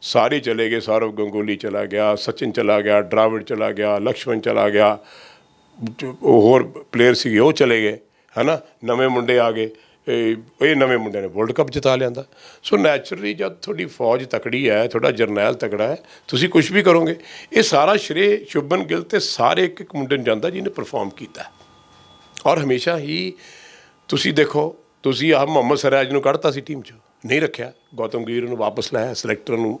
ਸਾਰੇ ਚਲੇ ਗਏ, ਸੌਰਵ ਗੰਗੂਲੀ ਚਲਾ ਗਿਆ, ਸਚਿਨ ਚਲਾ ਗਿਆ ਡਰਾਵਿਡ ਚਲਾ ਗਿਆ, ਲਕਸ਼ਮਣ ਚਲਾ ਗਿਆ ਹੋਰ ਪਲੇਅਰ ਸੀਗੇ, ਉਹ ਚਲੇ ਗਏ, ਹਨਾ? ਨਵੇਂ ਮੁੰਡੇ ਆ ਗਏ। ਇਹ ਇਹ ਨਵੇਂ ਮੁੰਡਿਆਂ ਨੇ ਵਰਲਡ ਕੱਪ ਜਿਤਾ ਲਿਆਂਦਾ। ਸੋ ਨੈਚੁਰਲੀ ਜਦ ਤੁਹਾਡੀ ਫੌਜ ਤਕੜੀ ਹੈ, ਤੁਹਾਡਾ ਜਰਨੈਲ ਤਕੜਾ ਹੈ, ਤੁਸੀਂ ਕੁਝ ਵੀ ਕਰੋਗੇ, ਇਹ ਸਾਰਾ ਸ਼੍ਰੇ ਸ਼ੁਭਨ ਗਿੱਲ ਤੇ ਸਾਰੇ ਇੱਕ ਇੱਕ ਮੁੰਡੇ ਨੂੰ ਜਾਂਦਾ ਜਿਹਨੇ ਪਰਫਾਰਮ ਕੀਤਾ। ਔਰ ਹਮੇਸ਼ਾ ਹੀ ਤੁਸੀਂ ਦੇਖੋ, ਤੁਸੀਂ ਆਹ ਮੁਹੰਮਦ ਸਰਾਜ ਨੂੰ ਕੱਢਤਾ ਸੀ ਟੀਮ 'ਚ, ਨਹੀਂ ਰੱਖਿਆ। ਗੌਤਮ ਗੀਰ ਨੂੰ ਵਾਪਸ ਲਾਇਆ ਸਿਲੈਕਟਰ ਨੂੰ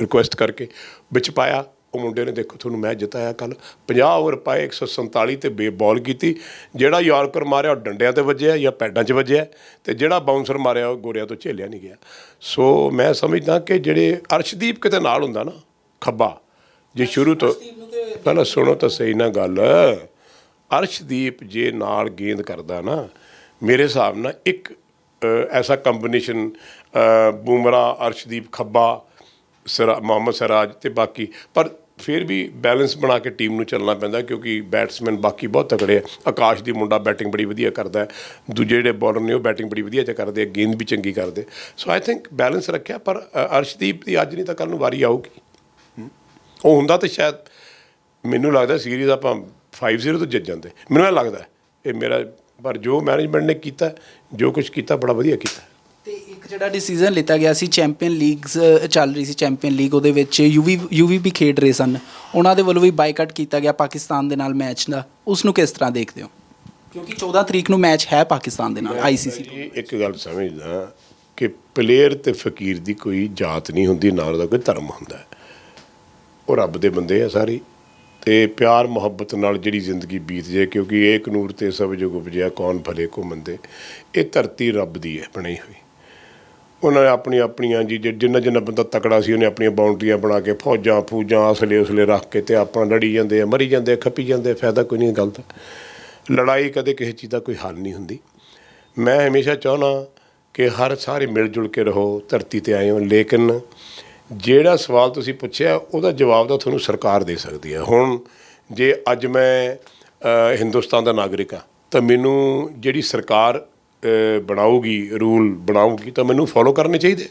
ਰਿਕੁਐਸਟ ਕਰਕੇ, ਵਿੱਚ ਪਾਇਆ। ਉਹ ਮੁੰਡੇ ਨੇ ਦੇਖੋ ਤੁਹਾਨੂੰ ਮੈਚ ਜਿਤਾਇਆ ਕੱਲ 50 ਓਵਰ ਪਾਏ 147 ਤੇ ਬੇ ਬਾਲ ਕੀਤੀ। ਜਿਹੜਾ ਯਾਰਕਰ ਮਾਰਿਆ ਉਹ ਡੰਡਿਆਂ ਤੇ ਵੱਜਿਆ ਜਾਂ ਪੈਡਾਂ 'ਚ ਵੱਜਿਆ ਤੇ ਜਿਹੜਾ ਬਾਉਂਸਰ ਮਾਰਿਆ ਉਹ ਗੋਰਿਆਂ ਤੋਂ ਝੇਲਿਆ ਨਹੀਂ ਗਿਆ। ਸੋ ਮੈਂ ਸਮਝਦਾ ਕਿ ਜਿਹੜੇ ਅਰਸ਼ਦੀਪ ਕਿਤੇ ਨਾਲ ਹੁੰਦਾ ਨਾ ਖੱਬਾ ਜੇ ਸ਼ੁਰੂ ਤੋਂ ਪਹਿਲਾਂ ਸੁਣੋ ਤਾਂ ਸਹੀ ਨਾ ਗੱਲ। ਅਰਸ਼ਦੀਪ ਜੇ ਨਾਲ ਗੇਂਦ ਕਰਦਾ ਨਾ ਮੇਰੇ ਹਿਸਾਬ ਨਾਲ ਇੱਕ ਐਸਾ ਕੰਬੀਨੇਸ਼ਨ ਬੂਮਰਾ ਅਰਸ਼ਦੀਪ ਖੱਬਾ ਸਰਾ ਮੁਹੰਮਦ ਸਰਾਜ ਤੇ ਬਾਕੀ ਪਰ ਫਿਰ ਵੀ ਬੈਲੈਂਸ ਬਣਾ ਕੇ ਟੀਮ ਨੂੰ ਚੱਲਣਾ ਪੈਂਦਾ ਕਿਉਂਕਿ ਬੈਟਸਮੈਨ ਬਾਕੀ ਬਹੁਤ ਤਕੜੇ ਆ। ਆਕਾਸ਼ ਦੀ ਮੁੰਡਾ ਬੈਟਿੰਗ ਬੜੀ ਵਧੀਆ ਕਰਦਾ ਹੈ। ਦੂਜੇ ਜਿਹੜੇ ਬੋਲਰ ਨੇ ਉਹ ਬੈਟਿੰਗ ਬੜੀ ਵਧੀਆ ਚ ਕਰਦੇ ਆ, ਗੇਂਦ ਵੀ ਚੰਗੀ ਕਰਦੇ। ਸੋ ਆਈ ਥਿੰਕ ਬੈਲੈਂਸ ਰੱਖਿਆ, ਪਰ ਅਰਸ਼ਦੀਪ ਦੀ ਅੱਜ ਨਹੀਂ ਤਾਂ ਕੱਲ ਨੂੰ ਵਾਰੀ ਆਊਗੀ। ਉਹ ਹੁੰਦਾ ਤਾਂ ਸ਼ਾਇਦ ਮੈਨੂੰ ਲੱਗਦਾ ਸੀਰੀਜ਼ ਆਪਾਂ 5-0 ਤੋਂ ਜਿੱਤ ਜਾਂਦੇ। ਮੈਨੂੰ ਇਹ ਲੱਗਦਾ, ਇਹ ਮੇਰਾ, ਪਰ ਜੋ ਮੈਨੇਜਮੈਂਟ ਨੇ ਕੀਤਾ, ਜੋ ਕੁਝ ਕੀਤਾ, ਬੜਾ ਵਧੀਆ ਕੀਤਾ। ਜਿਹੜਾ ਡਿਸੀਜਨ ਲਿੱਤਾ ਗਿਆ ਸੀ ਚੈਂਪੀਅਨ ਲੀਗਸ ਚੱਲ ਰਹੀ ਸੀ ਚੈਂਪੀਅਨ ਲੀਗ ਉਹਦੇ ਵਿੱਚ ਯੂਵੀ ਯੂਵੀ ਵੀ ਖੇਡ ਰਹੇ ਸਨ। ਉਹਨਾਂ ਦੇ ਵੱਲੋਂ ਵੀ ਬਾਈਕਾਟ ਕੀਤਾ ਗਿਆ ਪਾਕਿਸਤਾਨ ਦੇ ਨਾਲ ਮੈਚ ਦਾ। ਉਸ ਨੂੰ ਕਿਸ ਤਰ੍ਹਾਂ ਦੇਖਦੇ ਹੋ? ਕਿਉਂਕਿ 14 ਤਰੀਕ ਨੂੰ ਮੈਚ ਹੈ ਪਾਕਿਸਤਾਨ ਦੇ ਨਾਲ ਆਈਸੀਸੀ ਇੱਕ ਗੱਲ ਸਮਝਦਾ ਕਿ ਪਲੇਅਰ ਤੇ ਫਕੀਰ ਦੀ ਕੋਈ ਜਾਤ ਨਹੀਂ ਹੁੰਦੀ ਨਾ ਉਹਦਾ ਕੋਈ ਧਰਮ ਹੁੰਦਾ। ਉਹ ਰੱਬ ਦੇ ਬੰਦੇ ਆ ਸਾਰੇ। ਤੇ ਪਿਆਰ ਮੁਹੱਬਤ ਨਾਲ ਜਿਹੜੀ ਜ਼ਿੰਦਗੀ ਬੀਤ ਜਾਏ ਕਿਉਂਕਿ ਏਕ ਨੂਰ ਤੇ ਸਭ ਜਗ ਉਪਜਿਆ ਕੌਣ ਭਲੇ ਕੋ ਮੰਦੇ ਇਹ ਧਰਤੀ ਰੱਬ ਦੀ ਹੈ ਬਣੀ ਹੋਈ। ਉਹਨਾਂ ਨੇ ਆਪਣੀ ਆਪਣੀਆਂ ਜੀ ਜਿ- ਜਿੰਨਾ ਜਿੰਨਾ ਬੰਦਾ ਤਕੜਾ ਸੀ ਉਹਨੇ ਆਪਣੀਆਂ ਬਾਉਂਡਰੀਆਂ ਬਣਾ ਕੇ ਫੌਜਾਂ ਫੂਜਾਂ ਅਸਲੇ ਉਸਲੇ ਰੱਖ ਕੇ ਤੇ ਆਪਾਂ ਲੜੀ ਜਾਂਦੇ ਆ ਮਰੀ ਜਾਂਦੇ ਆ ਖੱਪੀ ਜਾਂਦੇ ਆ ਫਾਇਦਾ ਕੋਈ ਨਹੀਂ ਗੱਲ ਦਾ। ਲੜਾਈ ਕਦੇ ਕਿਸੇ ਚੀਜ਼ ਦਾ ਕੋਈ ਹੱਲ ਨਹੀਂ ਹੁੰਦੀ। ਮੈਂ ਹਮੇਸ਼ਾ ਚਾਹੁੰਦਾ ਕਿ ਹਰ ਸਾਰੇ ਮਿਲ ਜੁਲ ਕੇ ਰਹੋ ਧਰਤੀ ਤੇ ਆਏ ਹੋ ਲੇਕਿਨ ਜਿਹੜਾ ਸਵਾਲ ਤੁਸੀਂ ਪੁੱਛਿਆ ਉਹਦਾ ਜਵਾਬ ਤਾਂ ਤੁਹਾਨੂੰ ਸਰਕਾਰ ਦੇ ਸਕਦੀ ਹੈ ਹੁਣ ਜੇ ਅੱਜ ਮੈਂ ਅ, ਹਿੰਦੁਸਤਾਨ ਦਾ ਨਾਗਰਿਕ ਆ ਤਾਂ ਮੈਨੂੰ ਜਿਹੜੀ ਸਰਕਾਰ ਅ, ਬਣਾਊਗੀ ਰੂਲ ਬਣਾਉਗੀ ਤਾਂ ਮੈਨੂੰ ਫੋਲੋ ਕਰਨੇ ਚਾਹੀਦੇ।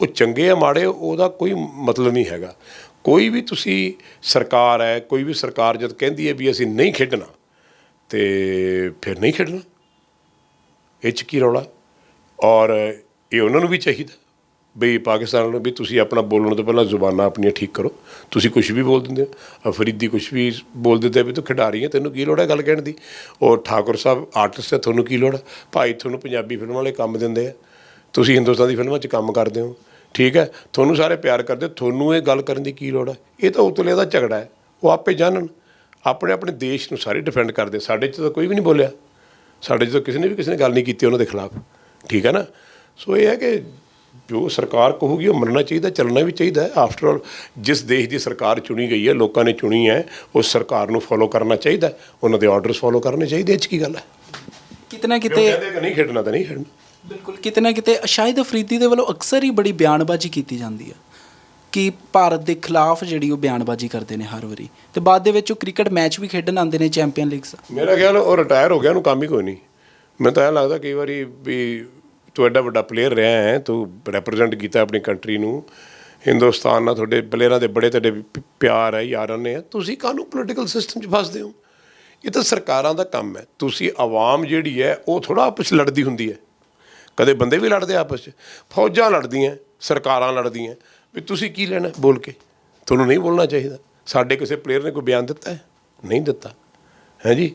ਉਹ ਚੰਗੇ ਆ ਮਾੜੇ ਉਹਦਾ ਕੋਈ ਮਤਲਬ ਨਹੀਂ ਹੈਗਾ। ਕੋਈ ਵੀ ਤੁਸੀਂ ਸਰਕਾਰ ਹੈ ਕੋਈ ਵੀ ਸਰਕਾਰ ਜਦ ਕਹਿੰਦੀ ਹੈ ਵੀ ਅਸੀਂ ਨਹੀਂ ਖੇਡਣਾ ਤੇ ਫਿਰ ਨਹੀਂ ਖੇਡਣਾ। ਇਹ 'ਚ ਕੀ ਰੌਲਾ? ਔਰ ਇਹ ਉਹਨਾਂ ਨੂੰ ਵੀ ਚਾਹੀਦਾ। ਬਈ ਪਾਕਿਸਤਾਨ ਨੂੰ ਵੀ ਤੁਸੀਂ ਆਪਣਾ ਬੋਲਣ ਤੋਂ ਪਹਿਲਾਂ ਜ਼ੁਬਾਨਾਂ ਆਪਣੀਆਂ ਠੀਕ ਕਰੋ। ਤੁਸੀਂ ਕੁਝ ਵੀ ਬੋਲ ਦਿੰਦੇ ਹੋ। ਅਫਰੀਦੀ ਕੁਝ ਵੀ ਬੋਲ ਦਿੰਦੇ ਵੀ ਤੂੰ ਖਿਡਾਰੀ ਹੈ ਤੈਨੂੰ ਕੀ ਲੋੜ ਹੈ ਗੱਲ ਕਹਿਣ ਦੀ? ਔਰ ਠਾਕੁਰ ਸਾਹਿਬ ਆਰਟਿਸਟ ਹੈ ਤੁਹਾਨੂੰ ਕੀ ਲੋੜ ਹੈ ਭਾਈ ਤੁਹਾਨੂੰ ਪੰਜਾਬੀ ਫਿਲਮਾਂ ਵਾਲੇ ਕੰਮ ਦਿੰਦੇ ਆ। ਤੁਸੀਂ ਹਿੰਦੁਸਤਾਨ ਦੀ ਫਿਲਮਾਂ 'ਚ ਕੰਮ ਕਰਦੇ ਹੋ। ਠੀਕ ਹੈ? ਤੁਹਾਨੂੰ ਸਾਰੇ ਪਿਆਰ ਕਰਦੇ, ਤੁਹਾਨੂੰ ਇਹ ਗੱਲ ਕਰਨ ਦੀ ਕੀ ਲੋੜ ਹੈ ਇਹ ਤਾਂ ਉਤਲੇ ਦਾ ਝਗੜਾ ਹੈ। ਉਹ ਆਪੇ ਜਾਣਨ। ਆਪਣੇ ਆਪਣੇ ਦੇਸ਼ ਨੂੰ ਸਾਰੇ ਡਿਫੈਂਡ ਕਰਦੇ। ਸਾਡੇ 'ਚ ਤਾਂ ਕੋਈ ਵੀ ਨਹੀਂ ਬੋਲਿਆ। ਸਾਡੇ 'ਚ ਤਾਂ ਕਿਸੇ ਨੇ ਵੀ ਕਿਸੇ ਨੇ ਗੱਲ ਨਹੀਂ ਕੀਤੀ ਉਹਨਾਂ ਦੇ ਖਿਲਾਫ। ਠੀਕ ਹੈ ਨਾ? ਸੋ ਇਹ ਹੈ ਕਿ ਜੋ ਸਰਕਾਰ ਕਹੂਗੀ ਉਹ ਮੰਨਣਾ ਚਾਹੀਦਾ ਚੱਲਣਾ ਵੀ ਚਾਹੀਦਾ ਆਫਟਰ ਆਲ ਜਿਸ ਦੇਸ਼ ਦੀ ਸਰਕਾਰ ਚੁਣੀ ਗਈ ਹੈ ਲੋਕਾਂ ਨੇ ਚੁਣੀ ਹੈ ਉਸ ਸਰਕਾਰ ਨੂੰ ਫੋਲੋ ਕਰਨਾ ਚਾਹੀਦਾ ਉਹਨਾਂ ਦੇ ਆਰਡਰਸ ਫੋਲੋ ਕਰਨੇ ਚਾਹੀਦੇ ਇਹ 'ਚ ਕੀ ਗੱਲ ਹੈ? ਕਿਤੇ ਨਾ ਕਿਉਂ ਕਿਤੇ ਕਹਿੰਦੇ ਕਿ ਨਹੀਂ ਖੇਡਣਾ ਤਾਂ ਨਹੀਂ ਖੇਡਣਾ? ਬਿਲਕੁਲ ਕਿਤੇ ਨਾ ਕਿਤੇ ਸ਼ਾਹਿਦ ਅਫਰੀਦੀ ਦੇ ਵੱਲੋਂ ਅਕਸਰ ਹੀ ਬੜੀ ਬਿਆਨਬਾਜ਼ੀ ਕੀਤੀ ਜਾਂਦੀ ਹੈ ਕਿ ਭਾਰਤ ਦੇ ਖਿਲਾਫ ਜਿਹੜੀ ਉਹ ਬਿਆਨਬਾਜ਼ੀ ਕਰਦੇ ਨੇ ਹਰ ਵਾਰੀ। ਤੇ ਬਾਅਦ ਦੇ ਵਿੱਚ ਉਹ ਕ੍ਰਿਕਟ ਮੈਚ ਵੀ ਖੇਡਣ ਆਉਂਦੇ ਨੇ ਚੈਂਪੀਅਨ ਲੀਗਸ ਮੇਰਾ ਖਿਆਲ ਉਹ ਰਿਟਾਇਰ ਹੋ ਗਿਆ ਉਹਨੂੰ ਕੰਮ ਹੀ ਕੋਈ ਨਹੀਂ। ਮੈਨੂੰ ਤਾਂ ਇਹ ਲੱਗਦਾ ਕਈ ਵਾਰੀ ਵੀ ਤੂੰ ਐਡਾ ਵੱਡਾ ਪਲੇਅਰ ਰਿਹਾ ਹੈ, ਤੂੰ ਰਿਪਰੈਜ਼ੈਂਟ ਕੀਤਾ ਆਪਣੀ ਕੰਟਰੀ ਨੂੰ। ਹਿੰਦੁਸਤਾਨ ਨਾਲ ਤੁਹਾਡੇ ਪਲੇਅਰਾਂ ਦੇ ਬੜੇ ਤੁਹਾਡੇ ਪ- ਪਿਆਰ ਹੈ, ਯਾਰਾਂ ਨੇ। ਤੁਸੀਂ ਕਾਹਨੂੰ ਪੋਲੀਟੀਕਲ ਸਿਸਟਮ 'ਚ ਫਸਦੇ ਹੋ? ਇਹ ਤਾਂ ਸਰਕਾਰਾਂ ਦਾ ਕੰਮ ਹੈ। ਤੁਸੀਂ ਆਵਾਮ ਜਿਹੜੀ ਹੈ, ਉਹ ਥੋੜਾ ਆਪਸ 'ਚ ਲੜਦੀ ਹੁੰਦੀ ਹੈ। ਕਦੇ ਬੰਦੇ ਵੀ ਲੜਦੇ ਆਪਸ 'ਚ। ਫੌਜਾਂ ਲੜਦੀਆਂ, ਸਰਕਾਰਾਂ ਲੜਦੀਆਂ। ਵੀ ਤੁਸੀਂ ਕੀ ਲੈਣਾ ਬੋਲ ਕੇ। ਤੁਹਾਨੂੰ ਨਹੀਂ ਬੋਲਣਾ ਚਾਹੀਦਾ। ਸਾਡੇ ਕਿਸੇ ਪਲੇਅਰ ਨੇ ਕੋਈ ਬਿਆਨ ਦਿੱਤਾ ਹੈ? ਨਹੀਂ ਦਿੱਤਾ। ਹੈ ਜੀ?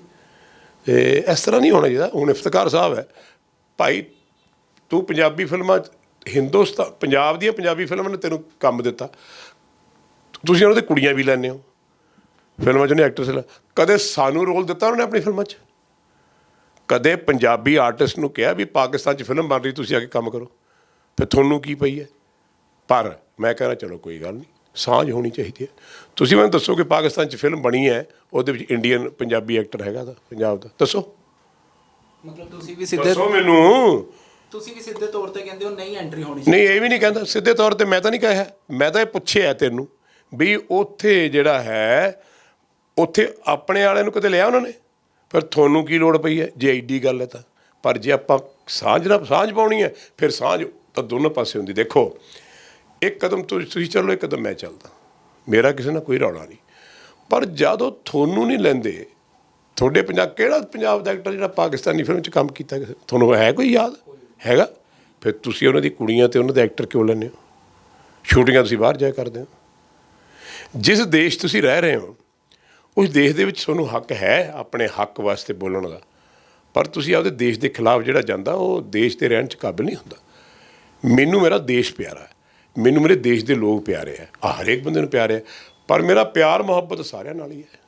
ਤੇ ਇਸ ਤਰ੍ਹਾਂ ਨਹੀਂ ਹੋਣਾ ਚਾਹੀਦਾ। ਹੁਣ ਇਫਤਕਾਰ ਸਾਹਿਬ ਹੈ। ਭਾਈ ਤੂੰ ਪੰਜਾਬੀ ਫਿਲਮਾਂ 'ਚ ਹਿੰਦੁਸਤਾਨ ਪੰਜਾਬ ਦੀਆਂ ਪੰਜਾਬੀ ਫਿਲਮਾਂ ਨੇ ਤੈਨੂੰ ਕੰਮ ਦਿੱਤਾ। ਤੁਸੀਂ ਉਹਨਾਂ ਦੇ ਕੁੜੀਆਂ ਵੀ ਲੈਂਦੇ ਹੋ। ਫਿਲਮਾਂ 'ਚ ਨੇ ਐਕਟਰਸ ਲੈ ਕਦੇ ਸਾਨੂੰ ਰੋਲ ਦਿੱਤਾ ਉਹਨਾਂ ਆਪਣੀ ਫਿਲਮਾਂ 'ਚ? ਕਦੇ ਪੰਜਾਬੀ ਆਰਟਿਸਟ ਨੂੰ ਕਿਹਾ ਵੀ ਪਾਕਿਸਤਾਨ 'ਚ ਫਿਲਮ ਬਣ ਰਹੀ ਤੁਸੀਂ ਆ ਕੇ ਕੰਮ ਕਰੋ। ਫਿਰ ਤੁਹਾਨੂੰ ਕੀ ਪਈ ਹੈ? ਪਰ ਮੈਂ ਕਹਿੰਦਾ ਚਲੋ ਕੋਈ ਗੱਲ ਨਹੀਂ ਸਾਂਝ ਹੋਣੀ ਚਾਹੀਦੀ ਹੈ। ਤੁਸੀਂ ਮੈਨੂੰ ਦੱਸੋ ਕਿ ਪਾਕਿਸਤਾਨ 'ਚ ਫਿਲਮ ਬਣੀ ਹੈ ਉਹਦੇ ਵਿੱਚ ਇੰਡੀਅਨ ਪੰਜਾਬੀ ਐਕਟਰ ਹੈਗਾ ਦਾ ਪੰਜਾਬ ਦਾ। ਦੱਸੋ। ਮਤਲਬ ਤੁਸੀਂ ਵੀ ਸਿੱਧੇ ਦੱਸੋ ਮੈਨੂੰ। ਤੁਸੀਂ ਵੀ ਸਿੱਧੇ ਤੌਰ ਤੇ ਕਹਿੰਦੇ ਹੋ ਨਹੀਂ ਐਂਟਰੀ ਹੋਣੀ ਨਹੀਂ ਇਹ ਵੀ ਨਹੀਂ ਕਹਿੰਦਾ। ਸਿੱਧੇ ਤੌਰ ਤੇ ਮੈਂ ਤਾਂ ਨਹੀਂ ਕਿਹਾ। ਮੈਂ ਤਾਂ ਇਹ ਪੁੱਛਿਆ ਤੈਨੂੰ ਵੀ ਉੱਥੇ ਜਿਹੜਾ ਹੈ ਉੱਥੇ ਆਪਣੇ ਵਾਲਿਆਂ ਨੂੰ ਕਦੇ ਲਿਆ ਉਹਨਾਂ ਨੇ? ਫਿਰ ਤੁਹਾਨੂੰ ਕੀ ਲੋੜ ਪਈ ਹੈ? ਜੇ ਐਡੀ ਗੱਲ ਹੈ ਤਾਂ। ਪਰ ਜੇ ਆਪਾਂ ਸਾਂਝ ਨਾਲ ਸਾਂਝ ਪਾਉਣੀ ਹੈ ਫਿਰ ਸਾਂਝ ਤਾਂ ਦੋਨੋਂ ਪਾਸੇ ਹੁੰਦੀ। ਦੇਖੋ ਇੱਕ ਕਦਮ ਤੁਸੀਂ ਚੱਲੋ ਇੱਕ ਕਦਮ ਮੈਂ ਚੱਲਦਾ। ਮੇਰਾ ਕਿਸੇ ਨਾਲ ਕੋਈ ਰੌਲਾ ਨਹੀਂ। ਪਰ ਜਦੋਂ ਤੁਹਾਨੂੰ ਨਹੀਂ ਲੈਂਦੇ ਤੁਹਾਡੇ ਪੰਜਾਬ ਕਿਹੜਾ ਪੰਜਾਬ ਦਾ ਐਕਟਰ ਜਿਹੜਾ ਪਾਕਿਸਤਾਨੀ ਫਿਲਮ 'ਚ ਕੰਮ ਕੀਤਾ? ਤੁਹਾਨੂੰ ਹੈ ਕੋਈ ਯਾਦ? ਹੈਗਾ। ਫਿਰ ਤੁਸੀਂ ਉਹਨਾਂ ਦੀ ਕੁੜੀਆਂ ਤੇ ਉਹਨਾਂ ਦੇ ਐਕਟਰ ਕਿਉਂ ਲੈਂਦੇ ਹੋ? ਸ਼ੂਟਿੰਗਾਂ ਤੁਸੀਂ ਬਾਹਰ ਜਾ ਕਰਦੇ ਹੋ। ਜਿਸ ਦੇਸ਼ ਤੁਸੀਂ ਰਹਿ ਰਹੇ ਹੋ, ਉਸ ਦੇਸ਼ ਦੇ ਵਿੱਚ ਤੁਹਾਨੂੰ ਹੱਕ ਹੈ ਆਪਣੇ ਹੱਕ ਵਾਸਤੇ ਬੋਲਣ ਦਾ। ਪਰ ਤੁਸੀਂ ਆਪਦੇ ਦੇਸ਼ ਦੇ ਖਿਲਾਫ ਜਿਹੜਾ ਜਾਂਦਾ, ਉਹ ਦੇਸ਼ ਤੇ ਰਹਿਣ 'ਚ ਕਾਬਿਲ ਨਹੀਂ ਹੁੰਦਾ। ਮੈਨੂੰ ਮੇਰਾ ਦੇਸ਼ ਪਿਆਰਾ ਹੈ। ਮੈਨੂੰ ਮੇਰੇ ਦੇਸ਼ ਦੇ ਲੋਕ ਪਿਆਰੇ ਹੈ। ਆ ਹਰੇਕ ਬੰਦੇ ਨੂੰ ਪਿਆਰੇ ਆ ਪਰ ਮੇਰਾ ਪਿਆਰ, ਮੁਹੱਬਤ ਸਾਰਿਆਂ ਨਾਲ ਹੀ ਹੈ।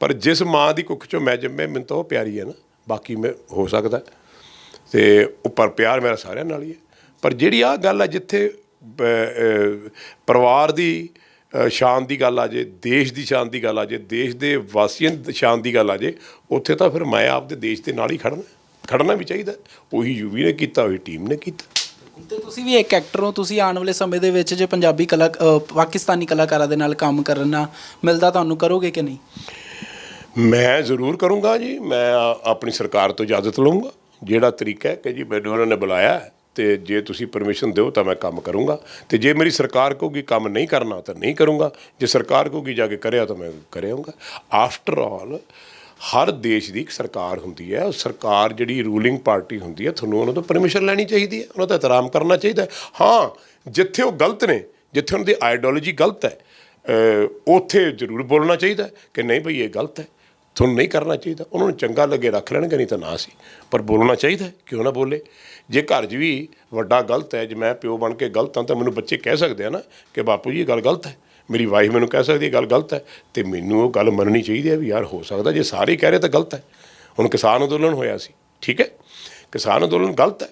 ਪਰ ਜਿਸ ਮਾਂ ਦੀ ਕੁੱਖ ਚੋਂ ਮੈਂ ਜੰਮੇ ਮੈਨੂੰ ਤਾਂ ਉਹ ਪਿਆਰੀ ਹੈ ਨਾ। ਬਾਕੀ ਮੈਂ ਹੋ ਸਕਦਾ। ਤੇ ਉੱਪਰ ਪਿਆਰ ਮੇਰਾ ਸਾਰਿਆਂ ਨਾਲ ਹੀ ਹੈ। ਪਰ ਜਿਹੜੀ ਆ ਗੱਲ ਹੈ ਜਿੱਥੇ ਪਰਿਵਾਰ ਦੀ ਸ਼ਾਨ ਦੀ ਗੱਲ ਆ ਜੇ ਦੇਸ਼ ਦੀ ਸ਼ਾਨ ਦੀ ਗੱਲ ਆ ਜੇ ਦੇਸ਼ ਦੇ ਵਾਸੀਆਂ ਦੀ ਸ਼ਾਨ ਦੀ ਗੱਲ ਆ ਜੇ ਉੱਥੇ ਤਾਂ ਫਿਰ ਮੈਂ ਆਪਦੇ ਦੇਸ਼ ਦੇ ਨਾਲ ਹੀ ਖੜਨਾ ਖੜਨਾ ਵੀ ਚਾਹੀਦਾ। ਉਹੀ ਯੂਵੀ ਨੇ ਕੀਤਾ ਉਹੀ ਟੀਮ ਨੇ ਕੀਤਾ। ਤੇ ਤੁਸੀਂ ਵੀ ਇੱਕ ਐਕਟਰ ਹੋ ਤੁਸੀਂ ਆਉਣ ਵਾਲੇ ਸਮੇਂ ਦੇ ਵਿੱਚ ਜੇ ਪੰਜਾਬੀ ਕਲਾ ਪਾਕਿਸਤਾਨੀ ਕਲਾਕਾਰਾਂ ਦੇ ਨਾਲ ਕੰਮ ਕਰਨਾ ਮਿਲਦਾ ਤੁਹਾਨੂੰ ਕਰੋਗੇ ਕਿ ਨਹੀਂ? ਮੈਂ ਜ਼ਰੂਰ ਕਰੂੰਗਾ ਜੀ ਮੈਂ ਆ- ਆਪਣੀ ਸਰਕਾਰ ਤੋਂ ਇਜਾਜ਼ਤ ਲਵਾਂਗਾ ਜਿਹੜਾ ਤਰੀਕਾ ਹੈ ਕਿ ਜੀ ਮੈਨੂੰ ਉਹਨਾਂ ਨੇ ਬੁਲਾਇਆ ਹੈ ਤੇ ਜੇ ਤੁਸੀਂ ਪਰਮਿਸ਼ਨ ਦਿਓ ਤਾਂ ਮੈਂ ਕੰਮ ਕਰੂੰਗਾ। ਤੇ ਜੇ ਮੇਰੀ ਸਰਕਾਰ ਕਹੂਗੀ ਕੰਮ ਨਹੀਂ ਕਰਨਾ ਤਾਂ ਨਹੀਂ ਕਰੂੰਗਾ। ਜੇ ਸਰਕਾਰ ਕਹੂਗੀ ਜਾ ਕੇ ਕਰਿਆ ਤਾਂ ਮੈਂ ਕਰਿਆਉਂਗਾ ਆਫਟਰ ਆਲ ਹਰ ਦੇਸ਼ ਦੀ ਇੱਕ ਸਰਕਾਰ ਹੁੰਦੀ ਹੈ। ਉਹ ਸਰਕਾਰ ਜਿਹੜੀ ਰੂਲਿੰਗ ਪਾਰਟੀ ਹੁੰਦੀ ਹੈ, ਤੁਹਾਨੂੰ ਉਹਨਾਂ ਤੋਂ ਪਰਮਿਸ਼ਨ ਲੈਣੀ ਚਾਹੀਦੀ ਹੈ। ਉਹਨਾਂ ਦਾ ਇਤਰਾਮ ਕਰਨਾ ਚਾਹੀਦਾ ਹਾਂ। ਜਿੱਥੇ ਉਹ ਗਲਤ ਨੇ, ਜਿੱਥੇ ਉਹਨਾਂ ਦੀ ਆਈਡੀਓਲੋਜੀ ਗਲਤ ਹੈ, ਅਹ, ਉੱਥੇ ਜ਼ਰੂਰ ਬੋਲਣਾ ਚਾਹੀਦਾ ਕਿ ਨਹੀਂ ਭਈ ਇਹ ਗਲਤ ਹੈ। ਤੁਹਾਨੂੰ ਨਹੀਂ ਕਰਨਾ ਚਾਹੀਦਾ। ਉਹਨਾਂ ਨੂੰ ਚੰਗਾ ਲੱਗੇ ਰੱਖ ਲੈਣਗੇ, ਨਹੀਂ ਤਾਂ ਨਾ ਸੀ। ਪਰ ਬੋਲਣਾ ਚਾਹੀਦਾ ਕਿਉਂ ਨਾ ਬੋਲੇ? ਜੇ ਘਰ 'ਚ ਵੀ ਵੱਡਾ ਗਲਤ ਹੈ, ਜੇ ਮੈਂ ਪਿਓ ਬਣ ਕੇ ਗਲਤ ਹਾਂ, ਤਾਂ ਮੈਨੂੰ ਬੱਚੇ ਕਹਿ ਸਕਦੇ ਆ ਨਾ ਕਿ ਬਾਪੂ ਜੀ, ਇਹ ਗੱਲ ਗਲਤ ਹੈ। ਮੇਰੀ ਵਾਈਫ ਮੈਨੂੰ ਕਹਿ ਸਕਦੀ ਹੈ ਗੱਲ ਗਲਤ ਹੈ। ਤੇ ਮੈਨੂੰ ਉਹ ਗੱਲ ਮੰਨਣੀ ਚਾਹੀਦੀ ਹੈ ਵੀ ਯਾਰ ਹੋ ਸਕਦਾ, ਜੇ ਸਾਰੇ ਕਹਿ ਰਹੇ ਤਾਂ ਗਲਤ ਹੈ। ਹੁਣ ਕਿਸਾਨ ਅੰਦੋਲਨ ਹੋਇਆ ਸੀ, ਠੀਕ ਹੈ? ਕਿਸਾਨ ਅੰਦੋਲਨ ਗਲਤ ਹੈ।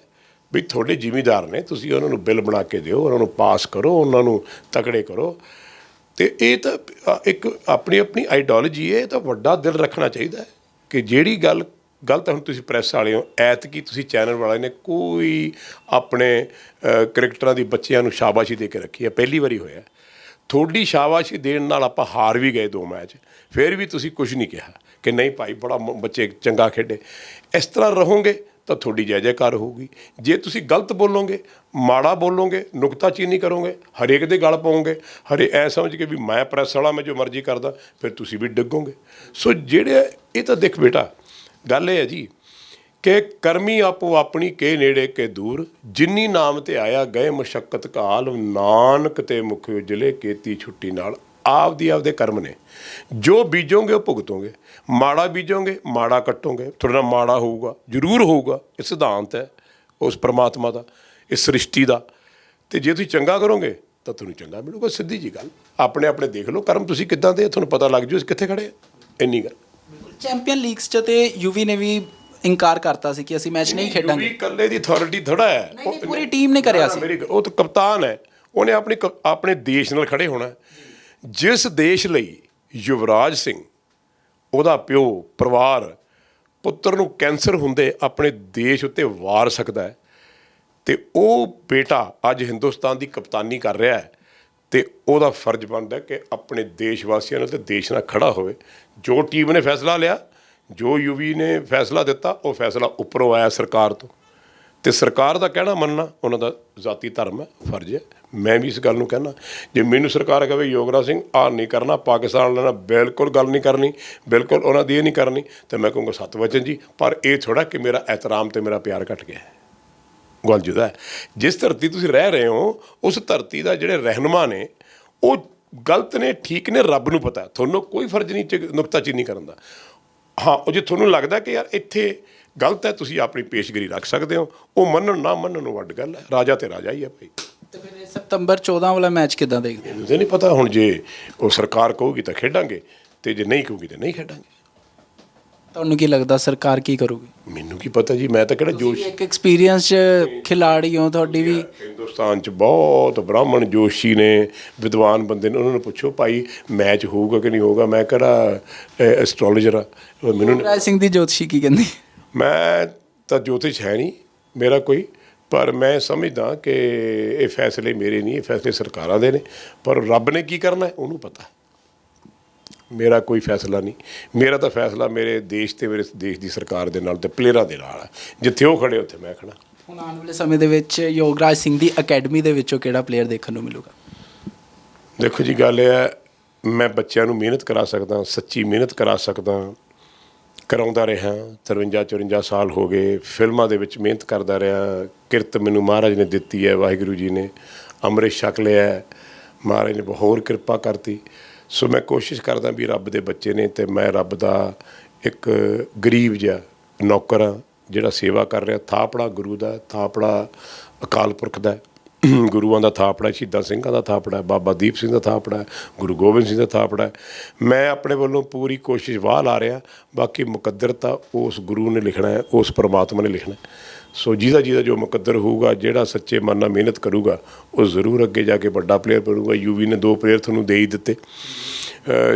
ਵੀ ਤੁਹਾਡੇ ਜ਼ਿਮੀਦਾਰ ਨੇ, ਤੁਸੀਂ ਉਹਨਾਂ ਨੂੰ ਬਿੱਲ ਬਣਾ ਕੇ ਦਿਓ, ਉਹਨਾਂ ਨੂੰ ਪਾਸ ਕਰੋ, ਉਹਨਾਂ ਨੂੰ ਤਕੜੇ ਕਰੋ। ਤੇ ਇਹ ਤਾਂ ਇੱਕ ਆਪਣੀ ਆਪਣੀ ਆਈਡੀਓਲੋਜੀ ਹੈ, ਇਹ ਤਾਂ ਵੱਡਾ ਦਿਲ ਰੱਖਣਾ ਚਾਹੀਦਾ ਹੈ ਕਿ ਜਿਹੜੀ ਗੱਲ ਗਲਤ ਹੁਣ ਤੁਸੀਂ ਪ੍ਰੈਸ ਵਾਲੇ ਹੋ ਐਤਕੀ ਤੁਸੀਂ ਚੈਨਲ ਵਾਲੇ ਨੇ ਕੋਈ ਆਪਣੇ ਕ੍ਰਿਕਟਰਾਂ ਦੀ ਬੱਚਿਆਂ ਨੂੰ ਸ਼ਾਬਾਸ਼ੀ ਦੇ ਕੇ ਰੱਖੀ ਹੈ, ਪਹਿਲੀ ਵਾਰੀ ਹੋਇਆ ਤੁਹਾਡੀ ਸ਼ਾਬਾਸ਼ੀ ਦੇਣ ਨਾਲ ਆਪਾਂ ਹਾਰ ਵੀ ਗਏ ਦੋ ਮੈਚ, ਫਿਰ ਵੀ ਤੁਸੀਂ ਕੁਝ ਨਹੀਂ ਕਿਹਾ ਕਿ ਨਹੀਂ ਭਾਈ ਬੜਾ ਬੱਚੇ ਚੰਗਾ ਖੇਡੇ। ਇਸ ਤਰ੍ਹਾਂ ਰਹੋਗੇ ਤਾਂ ਤੁਹਾਡੀ ਜੈ ਜੈਕਾਰ ਹੋਊਗੀ। ਜੇ ਤੁਸੀਂ ਗਲਤ ਬੋਲੋਗੇ, ਮਾੜਾ ਬੋਲੋਗੇ ਨੁਕਤਾਚੀਨੀ ਕਰੋਗੇ, ਹਰੇਕ ਦੇ ਗਲ ਪਾਉਂਗੇ, ਹਰੇ ਐ ਸਮਝ ਕੇ ਵੀ ਮੈਂ ਪ੍ਰੈਸ ਵਾਲਾ, ਮੈਂ ਜੋ ਮਰਜ਼ੀ ਕਰਦਾ, ਫਿਰ ਤੁਸੀਂ ਵੀ ਡਿੱਗੋਗੇ। ਸੋ ਜਿਹੜੇ ਇਹ ਤਾਂ ਦੇਖ ਬੇਟਾ, ਗੱਲ ਇਹ ਹੈ ਜੀ ਕਿ ਕਰਮੀ ਆਪੋ ਆਪਣੀ ਕੇ ਨੇੜੇ ਕੇ ਦੂਰ, ਜਿੰਨੀ ਨਾਮ ਤੇ ਆਇਆ ਗਏ ਮੁਸ਼ਕਤ ਕਾਲ, ਨਾਨਕ ਤੇ ਮੁਖ ਉਜਲੇ ਕੀਤੀ ਛੁੱਟੀ ਨਾਲ ਆਪਦੀ ਆਪਦੇ ਕਰਮ ਨੇ। ਜੋ ਬੀਜੋਗੇ ਉਹ ਭੁਗਤੋਗੇ। ਮਾੜਾ ਬੀਜੋਗੇ ਮਾੜਾ ਕੱਟੋਗੇ। ਤੁਹਾਡੇ ਮਾੜਾ ਹੋਊਗਾ ਜ਼ਰੂਰ ਹੋਊਗਾ। ਇਹ ਸਿਧਾਂਤ ਹੈ ਉਸ ਪ੍ਰਮਾਤਮਾ ਦਾ ਇਸ ਸ੍ਰਿਸ਼ਟੀ ਦਾ। ਤੇ ਜੇ ਤੁਸੀਂ ਚੰਗਾ ਕਰੋਗੇ ਤਾਂ ਤੁਹਾਨੂੰ ਚੰਗਾ ਮਿਲੂਗਾ ਸਿੱਧੀ ਜੀ ਗੱਲ। ਆਪਣੇ ਆਪਣੇ ਦੇਖ ਲਓ ਕਰਮ ਤੁਸੀਂ ਕਿੱਦਾਂ ਦੇ ਤੁਹਾਨੂੰ ਪਤਾ ਲੱਗ ਜੂ ਅਸੀਂ ਕਿੱਥੇ ਖੜੇ ਇੰਨੀ ਗੱਲ। ਚੈਂਪੀਅਨ ਲੀਗਸ 'ਚ ਤੇ ਯੂਵੀ ਨੇ ਵੀ ਇਨਕਾਰ ਕਰਤਾ ਸੀ ਕਿ ਅਸੀਂ ਮੈਚ ਨਹੀਂ ਖੇਡਾਂਗੇ। ਵੀ ਇਕੱਲੇ ਦੀ ਅਥਾਰਟੀ ਥੋੜਾ ਹੈ। ਨਹੀਂ, ਨਹੀਂ, ਪੂਰੀ ਟੀਮ ਨੇ ਕਰਿਆ ਸੀ। ਉਹ ਤਾਂ ਕਪਤਾਨ ਹੈ। ਉਹਨੇ ਆਪਣੀ ਆਪਣੇ ਦੇਸ਼ ਨਾਲ ਖੜੇ ਹੋਣਾ। ਜਿਸ ਦੇਸ਼ ਲਈ ਯੁਵਰਾਜ ਸਿੰਘ, ਉਹਦਾ ਪਿਓ ਪਰਿਵਾਰ, ਪੁੱਤਰ ਨੂੰ ਕੈਂਸਰ ਹੁੰਦੇ ਆਪਣੇ ਦੇਸ਼ ਉੱਤੇ ਵਾਰ ਸਕਦਾ ਹੈ ਤੇ ਉਹ ਬੇਟਾ ਅੱਜ ਹਿੰਦੁਸਤਾਨ ਦੀ ਕਪਤਾਨੀ ਕਰ ਰਿਹਾ ਹੈ ਤੇ ਉਹਦਾ ਫਰਜ਼ ਬਣਦਾ ਕਿ ਆਪਣੇ ਦੇਸ਼ ਵਾਸੀਆਂ ਨਾਲ ਤੇ ਦੇਸ਼ ਨਾਲ ਖੜਾ ਹੋਵੇ। ਜੋ ਟੀਮ ਨੇ ਫੈਸਲਾ ਲਿਆ, ਜੋ ਯੂਵੀ ਨੇ ਫੈਸਲਾ ਦਿੱਤਾ, ਉਹ ਫੈਸਲਾ ਉੱਪਰੋਂ ਆਇਆ ਸਰਕਾਰ ਤੋਂ। ਤੇ ਸਰਕਾਰ ਦਾ ਕਹਿਣਾ ਮੰਨਣਾ, ਉਹਨਾਂ ਦਾ ਜ਼ਾਤੀ ਧਰਮ ਹੈ, ਫਰਜ਼ ਹੈ। ਮੈਂ ਵੀ ਇਸ ਗੱਲ ਨੂੰ ਕਹਿਣਾ ਜੇ ਮੈਨੂੰ ਸਰਕਾਰ ਕਹੇ, ਯੋਗਰਾਜ ਸਿੰਘ ਆ ਨਹੀਂ ਕਰਨਾ, ਪਾਕਿਸਤਾਨ ਨਾਲ ਬਿਲਕੁਲ ਗੱਲ ਨਹੀਂ ਕਰਨੀ, ਬਿਲਕੁਲ ਉਹਨਾਂ ਦੀ ਇਹ ਨਹੀਂ ਕਰਨੀ, ਤੇ ਮੈਂ ਕਹੂੰਗਾ ਸਤਵਚਨ ਜੀ, ਪਰ ਇਹ ਥੋੜਾ ਕਿ ਮੇਰਾ ਇਹਤਰਾਮ ਤੇ ਮੇਰਾ ਪਿਆਰ ਘਟ ਗਿਆ ਗੱਲ ਜੁਦਾ ਜਿਸ ਧਰਤੀ ਤੁਸੀਂ ਰਹਿ ਰਹੇ ਹੋ, ਉਸ ਧਰਤੀ ਦਾ ਜਿਹੜੇ ਰਹਿਨਮਾ ਨੇ, ਉਹ ਗਲਤ ਨੇ, ਠੀਕ ਨੇ, ਰੱਬ ਨੂੰ ਪਤਾ ਤੁਹਾਨੂੰ ਕੋਈ ਫਰਜ਼ ਨਹੀਂ, ਚ ਨੁਕਤਾਚੀਨੀ ਕਰਨ ਦਾ। ਹਾਂ, ਉਹ ਜੇ ਤੁਹਾਨੂੰ ਲੱਗਦਾ ਕਿ ਯਾਰ ਇੱਥੇ ਗਲਤ ਹੈ ਤੁਸੀਂ ਆਪਣੀ ਪੇਸ਼ਗਰੀ ਰੱਖ ਸਕਦੇ ਹੋ। ਉਹ ਮੰਨਣ ਨਾ ਮੰਨਣ ਨੂੰ ਵੱਡ ਗੱਲ ਹੈ। ਰਾਜਾ ਤੇ ਰਾਜਾ ਹੀ ਹੈ ਭਾਈ। ਤੇ ਫਿਰ ਇਹ ਸਤੰਬਰ 14 ਵਾਲਾ ਮੈਚ ਕਿਦਾਂ ਦੇਖਦੇ ਹੋ? ਮੈਨੂੰ ਨਹੀਂ ਪਤਾ ਹੁਣ ਜੇ ਉਹ ਸਰਕਾਰ ਕਹੂਗੀ ਤਾਂ ਖੇਡਾਂਗੇ ਤੇ ਜੇ ਨਹੀਂ ਕਹੂਗੀ ਤਾਂ ਨਹੀਂ ਖੇਡਾਂਗੇ। ਤੁਹਾਨੂੰ ਕੀ ਲੱਗਦਾ ਸਰਕਾਰ ਕੀ ਕਰੂਗੀ? ਮੈਨੂੰ ਕੀ ਪਤਾ ਜੀ ਮੈਂ ਤਾਂ ਕਿਹੜਾ ਜੋਸ਼ ਇੱਕ ਐਕਸਪੀਰੀਅੰਸ ਖਿਲਾੜੀ ਹੋ ਤੁਹਾਡੀ ਵੀ ਹਿੰਦੁਸਤਾਨ ਚ ਬਹੁਤ ਬ੍ਰਾਹਮਣ ਜੋਸ਼ੀ ਨੇ ਵਿਦਵਾਨ ਬੰਦੇ ਨੇ ਉਹਨਾਂ ਨੂੰ ਪੁੱਛੋ ਭਾਈ ਮੈਚ ਹੋਊਗਾ ਕਿ ਨਹੀਂ ਹੋਊਗਾ? ਮੈਂ ਕਿਹੜਾ ਐਸਟ੍ਰੋਲੋਜਰ ਆ ਮੈਨੂੰ ਰਾਜ ਸਿੰਘ ਦੀ ਜੋਤਸ਼ੀ ਕੀ ਕਹਿੰਦੀ? ਮੈਂ ਤਾਂ ਜੋਤਿਸ਼ ਹੈ ਨਹੀਂ ਮੇਰਾ ਕੋਈ ਪਰ ਮੈਂ ਸਮਝਦਾ ਕਿ ਇਹ ਫੈਸਲੇ ਮੇਰੇ ਨਹੀਂ ਇਹ ਫੈਸਲੇ ਸਰਕਾਰਾਂ ਦੇ ਨੇ ਪਰ ਰੱਬ ਨੇ ਕੀ ਕਰਨਾ ਹੈ ਉਹਨੂੰ ਪਤਾ। ਮੇਰਾ ਕੋਈ ਫੈਸਲਾ ਨਹੀਂ। ਮੇਰਾ ਤਾਂ ਫੈਸਲਾ ਮੇਰੇ ਦੇਸ਼ ਤੇ ਮੇਰੇ ਦੇਸ਼ ਦੀ ਸਰਕਾਰ ਦੇ ਨਾਲ ਤੇ ਪਲੇਅਰਾਂ ਦੇ ਨਾਲ ਹੈ। ਜਿੱਥੇ ਉਹ ਖੜੇ ਉੱਥੇ ਮੈਂ ਖੜਾ। ਹੁਣ ਆਉਣ ਵਾਲੇ ਸਮੇਂ ਦੇ ਵਿੱਚ ਯੋਗਰਾਜ ਸਿੰਘ ਦੀ ਅਕੈਡਮੀ ਦੇ ਵਿੱਚੋਂ ਕਿਹੜਾ ਪਲੇਅਰ ਦੇਖਣ ਨੂੰ ਮਿਲੂਗਾ? ਦੇਖੋ ਜੀ ਗੱਲ ਇਹ ਹੈ ਮੈਂ ਬੱਚਿਆਂ ਨੂੰ ਮਿਹਨਤ ਕਰਾ ਸਕਦਾ ਸੱਚੀ ਮਿਹਨਤ ਕਰਾ ਸਕਦਾ ਕਰਾਉਂਦਾ ਰਿਹਾ 53 54 ਸਾਲ ਹੋ ਗਏ, ਫਿਲਮਾਂ ਦੇ ਵਿੱਚ ਮਿਹਨਤ ਕਰਦਾ ਰਿਹਾ, ਕਿਰਤ ਮੈਨੂੰ ਮਹਾਰਾਜ ਨੇ ਦਿੱਤੀ ਹੈ, ਵਾਹਿਗੁਰੂ ਜੀ ਨੇ ਅੰਮ੍ਰਿਤ ਛਕ ਲਿਆ ਮਹਾਰਾਜ ਨੇ ਬਹੁਤ ਹੋਰ ਕਿਰਪਾ ਕਰਤੀ। ਸੋ ਮੈਂ ਕੋਸ਼ਿਸ਼ ਕਰਦਾ ਵੀ ਰੱਬ ਦੇ ਬੱਚੇ ਨੇ ਤੇ ਮੈਂ ਰੱਬ ਦਾ ਇੱਕ ਗਰੀਬ ਜਿਹਾ ਨੌਕਰ ਹਾਂ, ਜਿਹੜਾ ਸੇਵਾ ਕਰ ਰਿਹਾ ਥਾਪੜਾ ਗੁਰੂ ਦਾ ਥਾਪੜਾ ਅਕਾਲ ਪੁਰਖ ਦਾ। ਗੁਰੂਆਂ ਦਾ ਥਾਪੜਾ ਸ਼ਹੀਦਾਂ ਸਿੰਘਾਂ ਦਾ ਥਾਪੜਾ ਬਾਬਾ ਦੀਪ ਸਿੰਘ ਦਾ ਥਾਪੜਾ ਗੁਰੂ ਗੋਬਿੰਦ ਸਿੰਘ ਦਾ ਥਾਪੜਾ ਹੈ। ਮੈਂ ਆਪਣੇ ਵੱਲੋਂ ਪੂਰੀ ਕੋਸ਼ਿਸ਼ ਵਾਹ ਲਾ ਰਿਹਾ, ਬਾਕੀ ਮੁਕੱਦਰ ਤਾਂ ਉਸ ਗੁਰੂ ਨੇ ਲਿਖਣਾ ਹੈ, ਉਸ ਪਰਮਾਤਮਾ ਨੇ ਲਿਖਣਾ ਸੋ ਜਿਹਦਾ ਜਿਹਦਾ ਜੋ ਮੁਕੱਦਰ ਹੋਊਗਾ, ਜਿਹੜਾ ਸੱਚੇ ਮਨ ਨਾਲ ਮਿਹਨਤ ਕਰੂਗਾ, ਉਹ ਜ਼ਰੂਰ ਅੱਗੇ ਜਾ ਕੇ ਵੱਡਾ ਪਲੇਅਰ ਬਣੂਗਾ। ਯੂਵੀ ਨੇ ਦੋ ਪਲੇਅਰ ਤੁਹਾਨੂੰ ਦੇ ਹੀ ਦਿੱਤੇ।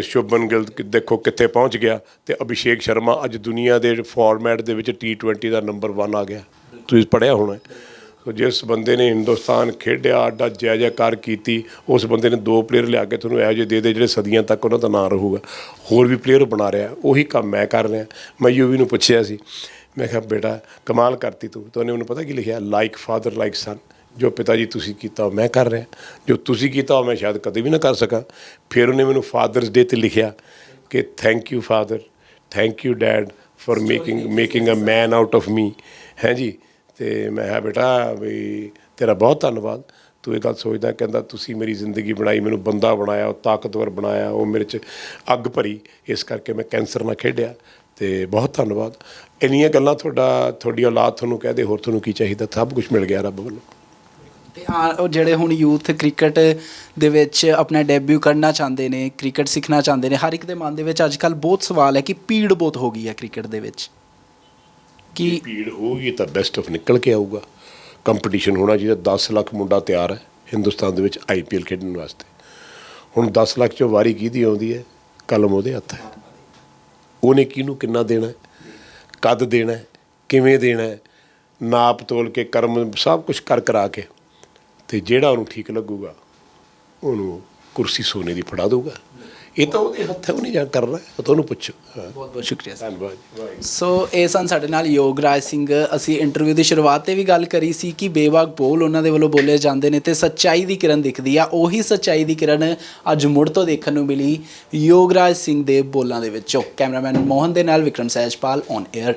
ਸ਼ੁਭਨ ਗਿੱਲ ਦੇਖੋ ਕਿੱਥੇ ਪਹੁੰਚ ਗਿਆ ਤੇ ਅਭਿਸ਼ੇਕ ਸ਼ਰਮਾ ਅੱਜ ਦੁਨੀਆ ਦੇ ਫਾਰਮੈਟ ਦੇ ਵਿੱਚ T20 ਦਾ ਨੰਬਰ 1 ਆ ਗਿਆ। ਤੁਸੀਂ ਪੜਿਆ ਹੋਣਾ ਜਿਸ ਬੰਦੇ ਨੇ ਹਿੰਦੁਸਤਾਨ ਖੇਡਿਆ ਆਡਾ ਜੈ ਜੈਕਾਰ ਕੀਤੀ ਉਸ ਬੰਦੇ ਨੇ ਦੋ ਪਲੇਅਰ ਲਿਆ ਕੇ ਤੁਹਾਨੂੰ ਇਹੋ ਜਿਹੇ ਦੇ ਦੇ ਜਿਹੜੇ ਸਦੀਆਂ ਤੱਕ ਉਹਨਾਂ ਦਾ ਨਾਂ ਰਹੂਗਾ। ਹੋਰ ਵੀ ਪਲੇਅਰ ਬਣਾ ਰਿਹਾ ਉਹੀ ਕੰਮ ਮੈਂ ਕਰ ਰਿਹਾ। ਮੈਂ ਯੂਵੀ ਨੂੰ ਪੁੱਛਿਆ ਸੀ। ਮੈਂ ਕਿਹਾ ਬੇਟਾ ਕਮਾਲ ਕਰਤੀ ਤੂੰ। ਤਾਂ ਉਹਨੇ ਪਤਾ ਕੀ ਲਿਖਿਆ? ਲਾਈਕ ਫਾਦਰ ਲਾਈਕ ਸਨ ਜੋ ਪਿਤਾ ਜੀ ਤੁਸੀਂ ਕੀਤਾ ਮੈਂ ਕਰ ਰਿਹਾ। ਜੋ ਤੁਸੀਂ ਕੀਤਾ ਮੈਂ ਸ਼ਾਇਦ ਕਦੇ ਵੀ ਨਾ ਕਰ ਸਕਾਂ। ਫਿਰ ਉਹਨੇ ਮੈਨੂੰ ਫਾਦਰਸ ਡੇ ਤੇ ਲਿਖਿਆ ਕਿ thank you father thank you dad for making making a man out of me ਹੈ ਜੀ? ਤੇ ਮੈਂ ਕਿਹਾ, ਬੇਟਾ ਵੀ ਤੇਰਾ ਬਹੁਤ ਧੰਨਵਾਦ। ਤੂੰ ਇਹ ਗੱਲ ਸੋਚਦਾ, ਕਹਿੰਦਾ, ਤੁਸੀਂ ਮੇਰੀ ਜ਼ਿੰਦਗੀ ਬਣਾਈ, ਮੈਨੂੰ ਬੰਦਾ ਬਣਾਇਆ, ਉਹ ਤਾਕਤਵਰ ਬਣਾਇਆ, ਉਹ ਮੇਰੇ 'ਚ ਅੱਗ ਭਰੀ। ਇਸ ਕਰਕੇ ਮੈਂ ਕੈਂਸਰ ਨਾਲ ਖੇਡਿਆ ਤੇ ਬਹੁਤ ਧੰਨਵਾਦ। ਇੰਨੀਆਂ ਗੱਲਾਂ ਤੁਹਾਡਾ, ਤੁਹਾਡੀ ਔਲਾਦ ਤੁਹਾਨੂੰ ਕਹਦੇ ਹੋਰ ਤੁਹਾਨੂੰ ਕੀ ਚਾਹੀਦਾ? ਸਭ ਕੁਝ ਮਿਲ ਗਿਆ ਰੱਬ ਵੱਲੋਂ। ਤੇ ਆ, ਉਹ ਜਿਹੜੇ ਹੁਣ ਯੂਥ ਕ੍ਰਿਕਟ ਦੇ ਵਿੱਚ ਆਪਣਾ ਡੈਬਿਊ ਕਰਨਾ ਚਾਹੁੰਦੇ ਨੇ, ਕ੍ਰਿਕਟ ਸਿੱਖਣਾ ਚਾਹੁੰਦੇ ਨੇ, ਹਰ ਇੱਕ ਦੇ ਮਨ ਦੇ ਵਿੱਚ ਅੱਜ ਅੱਜਕੱਲ ਬਹੁਤ ਸਵਾਲ ਹੈ ਕਿ ਭੀੜ ਬਹੁਤ ਹੋ ਗਈ ਹੈ ਕ੍ਰਿਕਟ ਦੇ ਵਿੱਚ। ਕੀ ਕਿ ਭੀੜ ਹੋਊਗੀ ਤਾਂ ਬੈਸਟ ਆਫ ਨਿਕਲ ਕੇ ਆਊਗਾ। ਕੰਪੀਟੀਸ਼ਨ ਹੋਣਾ ਚਾਹੀਦਾ 10 ਲੱਖ ਮੁੰਡਾ ਤਿਆਰ ਹੈ ਹਿੰਦੁਸਤਾਨ ਦੇ ਵਿੱਚ ਆਈਪੀਐਲ ਖੇਡਣ ਵਾਸਤੇ। ਹੁਣ 10 ਲੱਖ ਚੋਂ ਵਾਰੀ ਕਿਹਦੀ ਆਉਂਦੀ ਹੈ? ਕਲਮ ਉਹਦੇ ਹੱਥ ਹੈ। ਉਹਨੇ ਕਿਹਨੂੰ ਕਿੰਨਾ ਦੇਣਾ ਕਦ ਦੇਣਾ ਕਿਵੇਂ ਦੇਣਾ ਨਾਪ ਤੋਲ ਕੇ ਕਰਮ ਸਭ ਕੁਝ ਕਰ ਕਰਾ ਕੇ। ਤੇ ਜਿਹੜਾ ਉਹਨੂੰ ਠੀਕ ਲੱਗੂਗਾ, ਉਹਨੂੰ ਕੁਰਸੀ ਸੋਨੇ ਦੀ ਫੜਾ ਦਊਗਾ। ਇਹ ਤਾਂ ਉਹਦੇ ਹੱਥ ਹੈ ਉਹ ਨਹੀਂ ਜਾ ਕਰ ਰਿਹਾ ਉਹ ਤੁਹਾਨੂੰ ਪੁੱਛੋ। ਹਾਂ। ਬਹੁਤ ਬਹੁਤ ਸ਼ੁਕਰੀਆ ਸਰ। ਧੰਨਵਾਦ ਜੀ। ਵਾਹਿਗੁਰੂ ਸੋ ਇਹ ਸਨ ਸਾਡੇ ਨਾਲ ਯੋਗਰਾਜ ਸਿੰਘ। ਅਸੀਂ ਇੰਟਰਵਿਊ ਦੀ ਸ਼ੁਰੂਆਤ ਤੇ ਵੀ ਗੱਲ ਕਰੀ ਸੀ ਕਿ ਬੇਵਾਕ ਬੋਲ ਉਹਨਾਂ ਦੇ ਵੱਲੋਂ ਬੋਲੇ ਜਾਂਦੇ ਨੇ ਤੇ ਸੱਚਾਈ ਦੀ ਕਿਰਨ ਦਿਖਦੀ ਆ। ਉਹੀ ਸੱਚਾਈ ਦੀ ਕਿਰਨ ਅੱਜ ਮੁੜ ਤੋਂ ਦੇਖਣ ਨੂੰ ਮਿਲੀ ਯੋਗਰਾਜ ਸਿੰਘ ਦੇ ਬੋਲਾਂ ਦੇ ਵਿੱਚੋਂ। ਕੈਮਰਾਮੈਨ ਮੋਹਨ ਦੇ ਨਾਲ ਵਿਕਰਮ ਸਹਿਜਪਾਲ ਔਨ 에ਅਰ